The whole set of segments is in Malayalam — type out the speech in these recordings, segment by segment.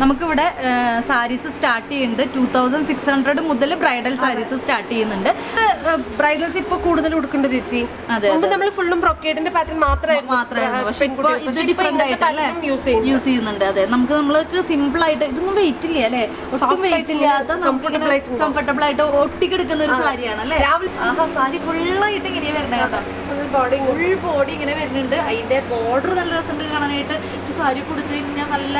നമുക്കിവിടെ സാരീസ് സ്റ്റാർട്ട് ചെയ്യുന്നുണ്ട്. ടു തൗസൻഡ് സിക്സ് ഹൺഡ്രഡ് മുതൽ ബ്രൈഡൽ സാരീസ് സ്റ്റാർട്ട് ചെയ്യുന്നുണ്ട്. ബ്രൈഡൽസ് ഇപ്പൊ കൂടുതൽ കൊടുക്കുന്നുണ്ട് ചേച്ചി? അതെ, നമ്മൾ ഫുള്ളും ബ്രൊക്കേഡിന്റെ പാറ്റേൺ മാത്രമായിരുന്നു മാത്രമായിരുന്നു ഡിഫറെന്റ് ചെയ്യും യൂസ് ചെയ്യുന്നുണ്ട്. അതെ. നമുക്ക് നമ്മൾക്ക് സിമ്പിൾ ആയിട്ട് ഇതൊന്നും വെയിറ്റ് ഇല്ല അല്ലേ? ഒട്ടും വെയിറ്റ് ഇല്ലാത്ത നമുക്ക് കംഫർട്ടബിൾ ആയിട്ട് ഒട്ടിക്കെടുക്കുന്ന ഒരു സാരിയാണ് അല്ലേ? ആ സാരി ഫുള്ളായിട്ട് ഇങ്ങനെ വരുന്നത് കേട്ടോ. ഫുൾ ബോഡി ഫുൾ ബോഡി ഇങ്ങനെ വരുന്നുണ്ട്. അതിന്റെ ബോർഡർ നല്ല രസമുണ്ട് കാണാനായിട്ട്. സാരി കൊടുത്തു കഴിഞ്ഞാൽ നല്ല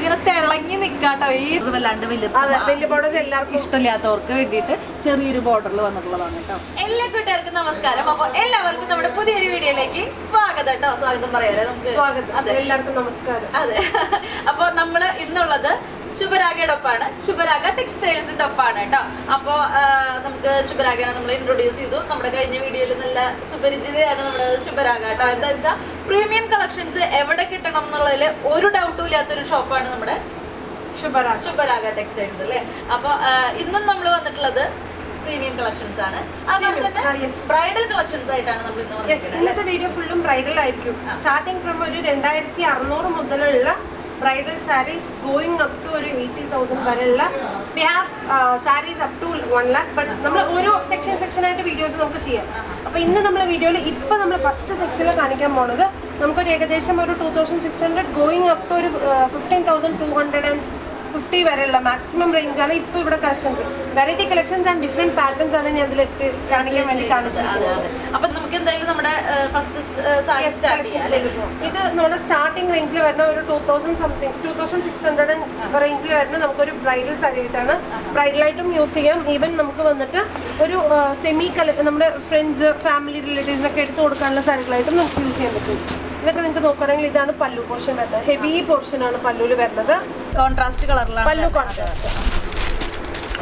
ഇങ്ങനെ തിളങ്ങി നിൽക്കാട്ടോ ഈ വല്ലാണ്ട് വലിയ ബോർഡേഴ്സ് എല്ലാവർക്കും ഇഷ്ടമില്ലാത്തവർക്ക് വേണ്ടിയിട്ട് ചെറിയൊരു ബോർഡറിൽ വന്നിട്ടുള്ളതാണ് കേട്ടോ. എല്ലാ കൂട്ടുകാർക്കും നമസ്കാരം. അപ്പൊ എല്ലാവർക്കും നമ്മുടെ പുതിയൊരു വീഡിയോയിലേക്ക് സ്വാഗതം കേട്ടോ. സ്വാഗതം പറയാല്ലേ നമുക്ക്? സ്വാഗതം. അതെ. എല്ലാവർക്കും നമസ്കാരം. അതെ. അപ്പൊ നമ്മൾ ഇന്നുള്ളത് ശുഭരാഗയുടെ ഒപ്പാണ് ശുഭരാഗ ടെക്സ്റ്റൈൽസിന്റെ ഒപ്പാണ് കേട്ടോ. അപ്പോ നമുക്ക് ശുഭരാഗനെ നമ്മൾ ഇൻട്രൊഡ്യൂസ് ചെയ്തു. നമ്മുടെ കഴിഞ്ഞ വീഡിയോയിൽ നല്ല സുപരിചിതയാണ് നമ്മുടെ ശുഭരാഗ കേട്ടോ. എന്താ വെച്ചാൽ പ്രീമിയം കളക്ഷൻസ് എവിടെ കിട്ടണം എന്നുള്ളതിൽ ഒരു ഡൗട്ടും ഇല്ലാത്തൊരു ഷോപ്പാണ് നമ്മുടെ ശുഭരാഗ. ശുഭരാഗ ടെക്സ്റ്റൈൽസ് അല്ലേ? അപ്പൊ ഇന്നും നമ്മൾ വന്നിട്ടുള്ളത് പ്രീമിയം കളക്ഷൻസ് ആണ്. അതുപോലെ തന്നെ ബ്രൈഡൽ കളക്ഷൻസ് ആയിട്ടാണ് നമ്മൾ ഇന്ന് ഇന്നത്തെ വീഡിയോ ഫുള്ളും ബ്രൈഡൽ ആയിരിക്കും. സ്റ്റാർട്ടിങ് ഫ്രം ഒരു രണ്ടായിരത്തി അറുന്നൂറ് മുതലുള്ള bridal sarees going up to ഒരു എയ്റ്റി തൗസൻഡ് വരെയുള്ള. We have sarees up to one lakh but നമ്മൾ ഓരോ സെക്ഷൻ സെക്ഷൻ ആയിട്ട് വീഡിയോസ് നമുക്ക് ചെയ്യാം. അപ്പൊ ഇന്ന് നമ്മുടെ വീഡിയോയിൽ ഇപ്പൊ നമ്മൾ ഫസ്റ്റ് സെക്ഷനിൽ കാണിക്കാൻ പോണത് നമുക്കൊരു ഏകദേശം ഒരു two thousand six hundred going up to ഒരു fifteen thousand two hundred and fifty വരെയുള്ള മാക്സിമം റേഞ്ച് ആണ് ഇപ്പൊ ഇവിടെ collections variety collections and different patterns ആണ് ഞാൻ ഇതിലെത്തി കാണിക്കാൻ വേണ്ടി കാണിച്ചത് അപ്പൊ നമുക്ക് എന്തായാലും നമ്മുടെ ഫസ്റ്റ് ഇത് നമ്മുടെ സ്റ്റാർട്ടിംഗ് റേഞ്ചിൽ വരുന്ന ഒരു two thousand something two thousand six hundred റേഞ്ചിൽ വരുന്ന നമുക്കൊരു ബ്രൈഡൽ സാരി ആയിട്ടാണ് ബ്രൈഡലായിട്ടും യൂസ് ചെയ്യാം. ഈവൻ നമുക്ക് വന്നിട്ട് ഒരു സെമി കല നമ്മുടെ ഫ്രണ്ട്സ് ഫാമിലി റിലേറ്റീവ്സിനൊക്കെ എടുത്ത് കൊടുക്കാനുള്ള സാരികളായിട്ടും നമുക്ക് യൂസ് ചെയ്യാൻ പറ്റും. ഇതൊക്കെ നിങ്ങൾക്ക് നോക്കുകയാണെങ്കിൽ ഇതാണ് പല്ലു പോർഷൻ വരുന്നത്. ഹെവി പോർഷൻ ആണ് പല്ലുവിൽ വരുന്നത്. കോൺട്രാസ്റ്റ് കളറിലാണ് പല്ലു കോൺട്രാസ്റ്റ്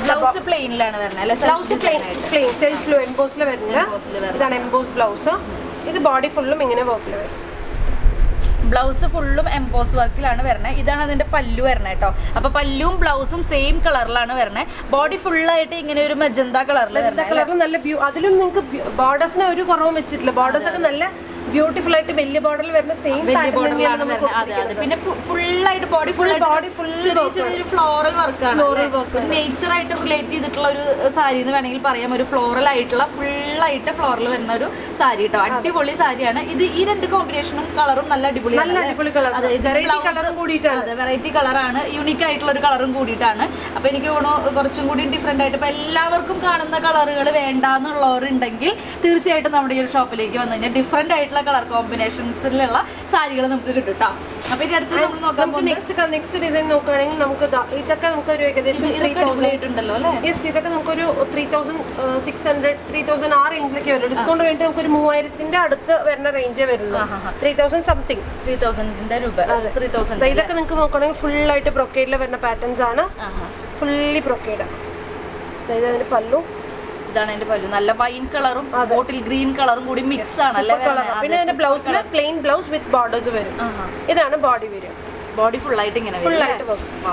ബ്ലൗസ് പ്ലെയിനിലാണ് വരുന്നത് ബ്ലൗസ് പ്ലെയിൻ പ്ലെയിൻ സെൽഫ് എംബോസിൽ വരുന്നത്. ഇതാണ് എംബോസ് ബ്ലൗസ് ഇത് ബോഡി ഫുള്ളും ഇങ്ങനെ വർക്കിൽ വരും. ബ്ലൗസ് ഫുള്ളും എംബോസ് വർക്കിലാണ് വരുന്നത്. ഇതാണ് അതിന്റെ പല്ലു വരണേ കേട്ടോ. അപ്പൊ പല്ലും ബ്ലൗസും സെയിം കളറിലാണ് വരണേ ബോഡി ഫുള്ളായിട്ട് ഇങ്ങനെ ഒരു മജന്ത കളറിൽ നല്ല അതിലും നിങ്ങൾക്ക് ബോർഡേഴ്സിന് ഒരു കുറവും വെച്ചിട്ടില്ല. ബോർഡേഴ്സ് ഒക്കെ നല്ല ബ്യൂട്ടിഫുൾ ആയിട്ട് വലിയ ബോർഡറിൽ വരുന്ന സെയിം വലിയ ബോർഡറിലാണ് വരുന്നത്. അതെ അതെ. പിന്നെ ഫുള്ളായിട്ട് ബോഡി ഫുൾ ബോഡി ഫുൾ ചെറിയ ചെറിയൊരു ഫ്ലോറൽ വർക്കാണ് നേച്ചർ ആയിട്ട് റിലേറ്റ് ചെയ്തിട്ടുള്ള ഒരു സാരി എന്ന് വേണമെങ്കിൽ പറയാം. ഒരു ഫ്ലോറൽ ആയിട്ടുള്ള ഫുൾ ആയിട്ട് ഫ്ലോറൽ വരുന്ന ഒരു സാരി കേട്ടോ അടിപൊളി സാരിയാണ് ഇത് ഈ രണ്ട് കോമ്പിനേഷനും കളറും നല്ല അടിപൊളിയാണ് അതെ, വെറൈറ്റി കളറും കൂടിയിട്ടാണ്. അതെ വെറൈറ്റി കളറാണ് യുണീക്ക് ആയിട്ടുള്ള ഒരു കളറും കൂടിയിട്ടാണ്. അപ്പൊ എനിക്ക് തോന്നുന്നു കുറച്ചും കൂടി ഡിഫറെന്റ് ആയിട്ട് ഇപ്പൊ എല്ലാവർക്കും കാണുന്ന കളറുകൾ വേണ്ടാന്നുള്ളവരുണ്ടെങ്കിൽ തീർച്ചയായിട്ടും നമ്മുടെ ഈ ഒരു ഷോപ്പിലേക്ക് വന്നു കഴിഞ്ഞാൽ ഡിഫറെന്റ് ആയിട്ടുള്ള കളർ കോമ്പിനേഷൻസിലുള്ള സാരികൾ നമുക്ക് കിട്ടും കേട്ടോ അപ്പൊ ഇനി അടുത്ത് നമ്മൾ നോക്കാൻ നെക്സ്റ്റ് നെക്സ്റ്റ് ഡിസൈൻ നോക്കുകയാണെങ്കിൽ നമുക്ക് ഇതൊക്കെ നമുക്ക് ഒരു ഏകദേശം ത്രീ തൗസൻഡ് ആയിട്ടുണ്ടല്ലോ അല്ലേ? യെസ് ഇതൊക്കെ നമുക്കൊരു three thousand six hundred three thousand ആ റേഞ്ചിലേക്ക് വരുള്ളൂ. ഡിസ്കൗണ്ട് വേണ്ടി നമുക്കൊരു മൂവായിരത്തിന്റെ അടുത്ത് വരുന്ന റേഞ്ചേ വരുള്ളൂ. ത്രീ തൗസൻഡ് സംതിങ് ത്രീ തൗസൻഡിന്റെ രൂപ. ത്രീ തൗസൻഡ് ഇതൊക്കെ നിങ്ങൾക്ക് നോക്കുകയാണെങ്കിൽ ഫുൾ ആയിട്ട് ബ്രൊക്കേഡിൽ വരുന്ന പാറ്റേൺസ് ആണ്. ഫുള്ളി ബ്രൊക്കേഡ് അതായത് അതിന് പല്ലു. ഇതാണ് എന്റെ പല്ലു നല്ല വൈൻ കളറും ബോട്ടിൽ ഗ്രീൻ കളറും കൂടി മിക്സ് ആണ്. അല്ലേ? പിന്നെ എന്റെ ബ്ലൗസിൽ പ്ലെയിൻ ബ്ലൗസ് വിത്ത് ബോർഡേഴ്സ് വരും. ഇതാണ് ബോഡി വരും ബോഡി ഫുൾ ആയിട്ട് ഇങ്ങനെ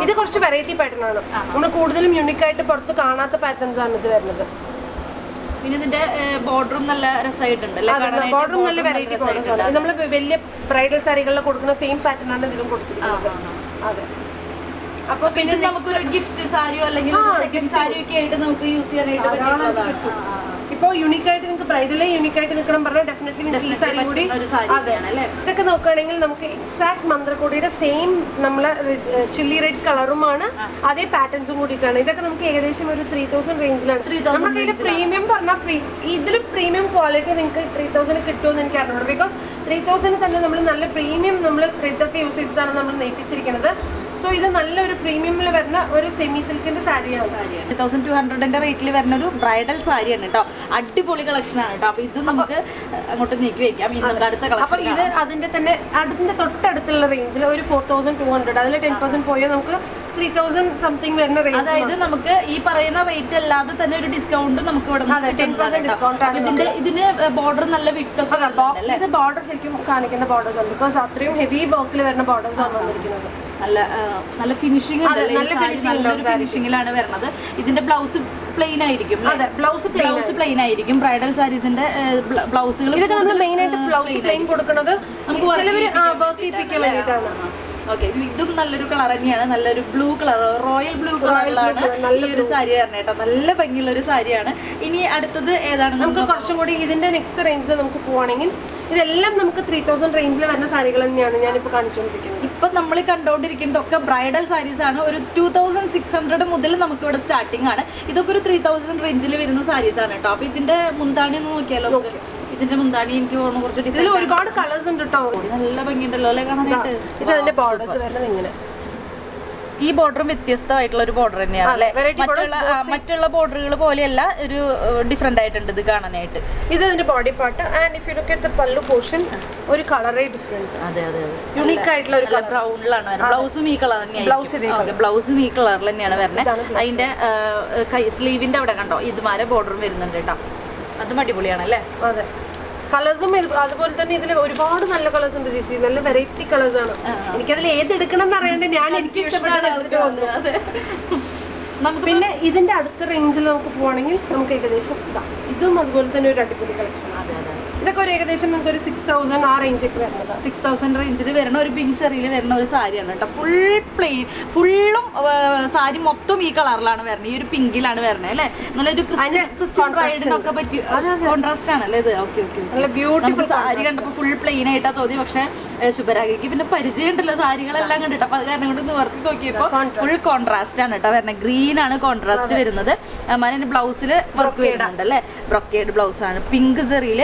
ഇത് കുറച്ച് വെറൈറ്റി പാറ്റേൺ ആണ്. നമ്മൾ കൂടുതലും യൂണിക് ആയിട്ട് പുറത്ത് കാണാത്ത പാറ്റേൺസ് ആണ് ഇത് വരുന്നത്. പിന്നെ ഇതിന്റെ ബോർഡറും നല്ല രസമായിട്ടുണ്ട് ബോർഡറും നല്ല വെറൈറ്റി. നമ്മൾ വലിയ ബ്രൈഡൽ സാരികളിൽ കൊടുക്കുന്ന സെയിം പാറ്റേൺ ആണ് ഇതിലും കൊടുത്തിരിക്കുന്നത് അതെ. അപ്പൊ പിന്നെ നമുക്ക് നമുക്കൊരു ഗിഫ്റ്റ് സാരിയോ അല്ലെങ്കിൽ സെക്കൻഡ് സാരിയോ ഒക്കെ ആയിട്ട് നമുക്ക് യൂസ് ചെയ്യാനായിട്ട് ആ. ഇപ്പൊ യൂണിക് ആയിട്ട് നിങ്ങൾക്ക് ബ്രൈഡലേ യൂണിക് ആയിട്ട് നിൽക്കണം പറഞ്ഞാൽ ഡെഫിനറ്റ്ലി നിങ്ങൾക്ക് ഈ സാരി കൂടി ഇതൊക്കെ നോക്കുകയാണെങ്കിൽ നമുക്ക് എക്സാക്ട് മന്ത്രക്കോടിയുടെ സെയിം നമ്മളെ ചില്ലി റെഡ് കളറുമാണ് അതേ പാറ്റേൺസും കൂടിയിട്ടാണ്. ഇതൊക്കെ നമുക്ക് ഏകദേശം ഒരു ത്രീ തൗസൻഡ് റേഞ്ചിലാണ് 3000 നമ്മുടെ കയ്യിൽ പ്രീമിയം പറഞ്ഞാൽ ഇതിൽ പ്രീമിയം ക്വാളിറ്റി നിങ്ങൾക്ക് ത്രീ തൗസൻഡ് കിട്ടുമെന്ന് എനിക്ക് അറിഞ്ഞുള്ളൂ ബിക്കോസ് ത്രീ തൗസൻഡ് തന്നെ നമ്മൾ നല്ല പ്രീമിയം നമ്മൾ ത്രെഡ് ഒക്കെ യൂസ് ചെയ്തിട്ടാണ് നമ്മൾ നെയ്പ്പിച്ചിരിക്കുന്നത്. സോ ഇത് നല്ലൊരു പ്രീമിയമിൽ വരുന്ന ഒരു സെമി സിൽക്കിന്റെ സാരിയാണ്. തൗസൻഡ് ടു ഹൺഡ്രഡിന്റെ റേറ്റിൽ വരുന്ന ഒരു ബ്രൈഡൽ സാരിയാണ് കേട്ടോ അടിപൊളി കളക്ഷൻ ആണ് കേട്ടോ അപ്പൊ ഇത് നമുക്ക് അങ്ങോട്ട് നീക്കി വെക്കാം. നമുക്ക് അടുത്ത അപ്പൊ ഇത് അതിന്റെ തന്നെ അതിന്റെ തൊട്ടടുത്തുള്ള റേഞ്ചിൽ ഒരു ഫോർ തൗസൻഡ് ടു ഹൺഡ്രഡ് അതിൽ ടെൻ പെർസെന്റ് പോയാൽ നമുക്ക് ത്രീ തൗസൻഡ് സംതിങ് വരുന്ന റേഞ്ച് അതായത് നമുക്ക് ഈ പറയുന്ന റേറ്റ് അല്ലാതെ തന്നെ ഒരു ഡിസ്കൗണ്ട് നമുക്ക് ഇവിടെ അതെ, 10% discount ആണ് ഇതിന്റെ ഇതിന് ബോർഡർ നല്ല വിട്ടൊക്കെ ഇത് ബോർഡർ ശരിക്കും കാണിക്കേണ്ട ബോർഡേഴ്സ് ആണ്. ബിക്കോസ് അത്രയും ഹെവി വർക്കിൽ വരുന്ന ബോർഡേഴ്സ് ആണ് വന്നിരിക്കുന്നത്. നല്ല നല്ല ഫിനിഷിംഗ് നല്ല ഫിനിഷിംഗിലാണ് വരുന്നത്. ഇതിന്റെ ബ്ലൗസ് പ്ലെയിൻ ആയിരിക്കും ബ്ലൗസ് ബ്ലൗസ് പ്ലെയിൻ ആയിരിക്കും. ബ്രൈഡൽ സാരീസിന്റെ ബ്ലൗസുകൾ ഇതൊക്കെ നമ്മൾ മെയിൻ ആയിട്ട് ബ്ലൗസ് പ്ലെയിൻ കൊടുക്കുന്നത്. ചിലവര് വർക്ക് ചെയ്യിപ്പിക്കാൻ വേണ്ടിയിട്ടാണ്. ഓക്കെ ഇതും നല്ലൊരു കളർ തന്നെയാണ്. നല്ലൊരു ബ്ലൂ കളർ റോയൽ ബ്ലൂ കളറിലാണ് ഈ ഒരു സാരി വരുന്നത് കേട്ടോ. നല്ല ഭംഗിയുള്ള ഒരു സാരിയാണ് ഇനി അടുത്തത് ഏതാണ് നമുക്ക് കുറച്ചും കൂടി ഇതിന്റെ നെക്സ്റ്റ് റേഞ്ചിൽ നമുക്ക് പോവാണെങ്കിൽ ഇതെല്ലാം നമുക്ക് ത്രീ തൗസൻഡ് റേഞ്ചിൽ വരുന്ന സാരികൾ തന്നെയാണ് ഞാനിപ്പോൾ കാണിച്ചുകൊണ്ടിരിക്കുന്നത് ഇപ്പം നമ്മൾ കണ്ടുകൊണ്ടിരിക്കുന്നതൊക്കെ ബ്രൈഡൽ സാരീസ് ആണ്. ഒരു ടു തൗസൻഡ് സിക്സ് ഹൺഡ്രഡ് മുതൽ നമുക്ക് ഇവിടെ സ്റ്റാർട്ടിംഗ് ആണ്. ഇതൊക്കെ ഒരു ത്രീ തൗസൻഡ് റേഞ്ചിൽ വരുന്ന സാരീസ് ആണ് കേട്ടോ അപ്പൊ ഇതിന്റെ മുന്താണി ഒന്ന് നോക്കിയാലോ ഇതിന്റെ മുന്താണി എനിക്ക് തോന്നുന്നു കുറച്ച് ഇതിൽ ഒരുപാട് കളേഴ്സ് ഉണ്ട് കേട്ടോ നല്ല ഭംഗിയുണ്ടല്ലോ അല്ലെ കാണാനായിട്ട്? ഇത് അതിന്റെ ബോർഡേഴ്സ് വരുന്നത് ഇങ്ങനെ. ഈ ബോർഡറും വ്യത്യസ്തമായിട്ടുള്ള ഒരു ബോർഡർ തന്നെയാണ് അല്ലെ? മറ്റുള്ള മറ്റുള്ള ബോർഡറുകൾ പോലെയല്ല ഒരു ഡിഫറെന്റ് ആയിട്ടുണ്ട് ഇത് കാണാനായിട്ട്. ഇത് അതിന്റെ body part and if you look at the pallu portion ഒരു കളറേ ഡിഫറെന്റ് അതെ അതെ യുണീക്ക് ആയിട്ടുള്ള ഒരു ബ്രൗണിലാണ് വരുന്നത്. ബ്ലൗസും ഈ കളർ തന്നെയാണ് ബ്ലൗസും ഈ കളറിൽ തന്നെയാണ് വരുന്നത്. അതിന്റെ സ്ലീവിന്റെ അവിടെ കണ്ടോ? ഇതുമാരെ ബോർഡറും വരുന്നുണ്ട് കേട്ടോ. അതും അടിപൊളിയാണ് അല്ലേ അതെ. കളേഴ്സും അതുപോലെ തന്നെ ഇതിൽ ഒരുപാട് നല്ല കളേഴ്സ് ഉണ്ട് ചേച്ചി. നല്ല വെറൈറ്റി കളേഴ്സ് ആണ്. എനിക്കതിൽ ഏത് എടുക്കണം എന്ന് അറിയാണ്ട് ഞാൻ എനിക്ക് ഇഷ്ടപ്പെട്ട പിന്നെ ഇതിന്റെ അടുത്ത റേഞ്ചിൽ നമുക്ക് പോവാണെങ്കിൽ നമുക്ക് ഏകദേശം ഇതാ. ഇതും അതുപോലെ തന്നെ ഒരു അടിപൊളി കളക്ഷൻ അതെ അതെ. ഇതൊക്കെ ഒരു ഏകദേശം നമുക്ക് ഒരു സിക്സ് തൗസൻഡ് ആ റേഞ്ചൊക്കെ വരുന്നത്. സിക്സ് തൗസൻഡ് റേഞ്ചിൽ വരുന്ന ഒരു പിങ്ക് സെറിയിൽ വരുന്ന ഒരു സാരിയാണ് കേട്ടോ. ഫുൾ പ്ലെയിൻ ഫുള്ളും സാരി മൊത്തം ഈ കളറിലാണ് വരുന്നത്. ഈ ഒരു പിങ്കിലാണ് വരുന്നത് അല്ലേ? നല്ലൊരു ഒരു ക്രിസ്ത്യൻ ബ്രൈഡിനൊക്കെ പറ്റി കോൺട്രാസ്റ്റ് ആണല്ലേ ഇത്? ഓക്കെ ഓക്കെ നല്ല ബ്യൂട്ടിഫുൾ സാരി കണ്ടപ്പോൾ ഫുൾ പ്ലെയിൻ ആയിട്ടാ തോന്നി. പക്ഷേ ശുഭരാഗിക്ക് പിന്നെ പരിചയം ഉണ്ടല്ലോ സാരികളെല്ലാം കണ്ടിട്ട്. അപ്പൊ അത് കാരണം കൊണ്ട് നിവർത്തി നോക്കിയപ്പോ ഫുൾ കോൺട്രാസ്റ്റ് ആണ് കേട്ടോ വരുന്നത്. ഗ്രീൻ ആണ് കോൺട്രാസ്റ്റ് വരുന്നത്. അതിന്റെ ബ്ലൗസിൽ വർക്ക് വരുന്നുണ്ട് അല്ലേ ബ്രൊക്കേഡ് ബ്ലൗസ് ആണ്. പിങ്ക് സെറിയിൽ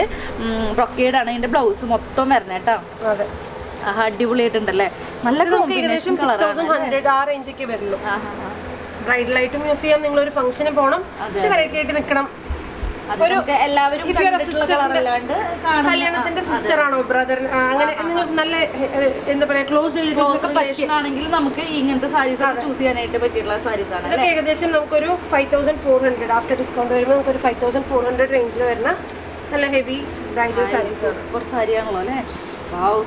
ബ്രൊക്കേഡ് ആണ് ഇതിന്റെ ബ്ലൗസ് മൊത്തം വരണേ കേട്ടോ അടിപൊളിയായിട്ടുണ്ടല്ലേ നല്ല ഏകദേശം സിക്സ് തൗസൻഡ് ഹൺഡ്രഡ് ആ റേഞ്ചൊക്കെ വരുള്ളൂ. ബ്രൈഡലായിട്ടും യൂസ് ചെയ്യാം നിങ്ങൾ ഒരു ഫംഗ്ഷന് പോകണം പക്ഷെ വെറൈറ്റി ആയിട്ട് നിൽക്കണം എല്ലാവരും കല്യാണത്തിന്റെ സിസ്റ്റർ ആണോ ബ്രദർ അങ്ങനെ നല്ല എന്താ പറയാ ക്ലോസ് ആണെങ്കിൽ നമുക്ക് ഇങ്ങനത്തെ സാരീസ് ഒക്കെ ചൂസ് ചെയ്യാനായിട്ട് പറ്റിയിട്ടുള്ള സാരീസ് ആണ് ഇതൊക്കെ ഏകദേശം നമുക്കൊരു five thousand four hundred after discount വരുമ്പോൾ നമുക്കൊരു ഫൈവ് തൗസൻഡ് ഫോർ ഹൺഡ്രഡ് റേഞ്ചിൽ വരുന്ന നല്ല ഹെവി ബ്രൈഡൽ സാരീസ് കുറച്ച് സാരിയാണല്ലോ അല്ലേ?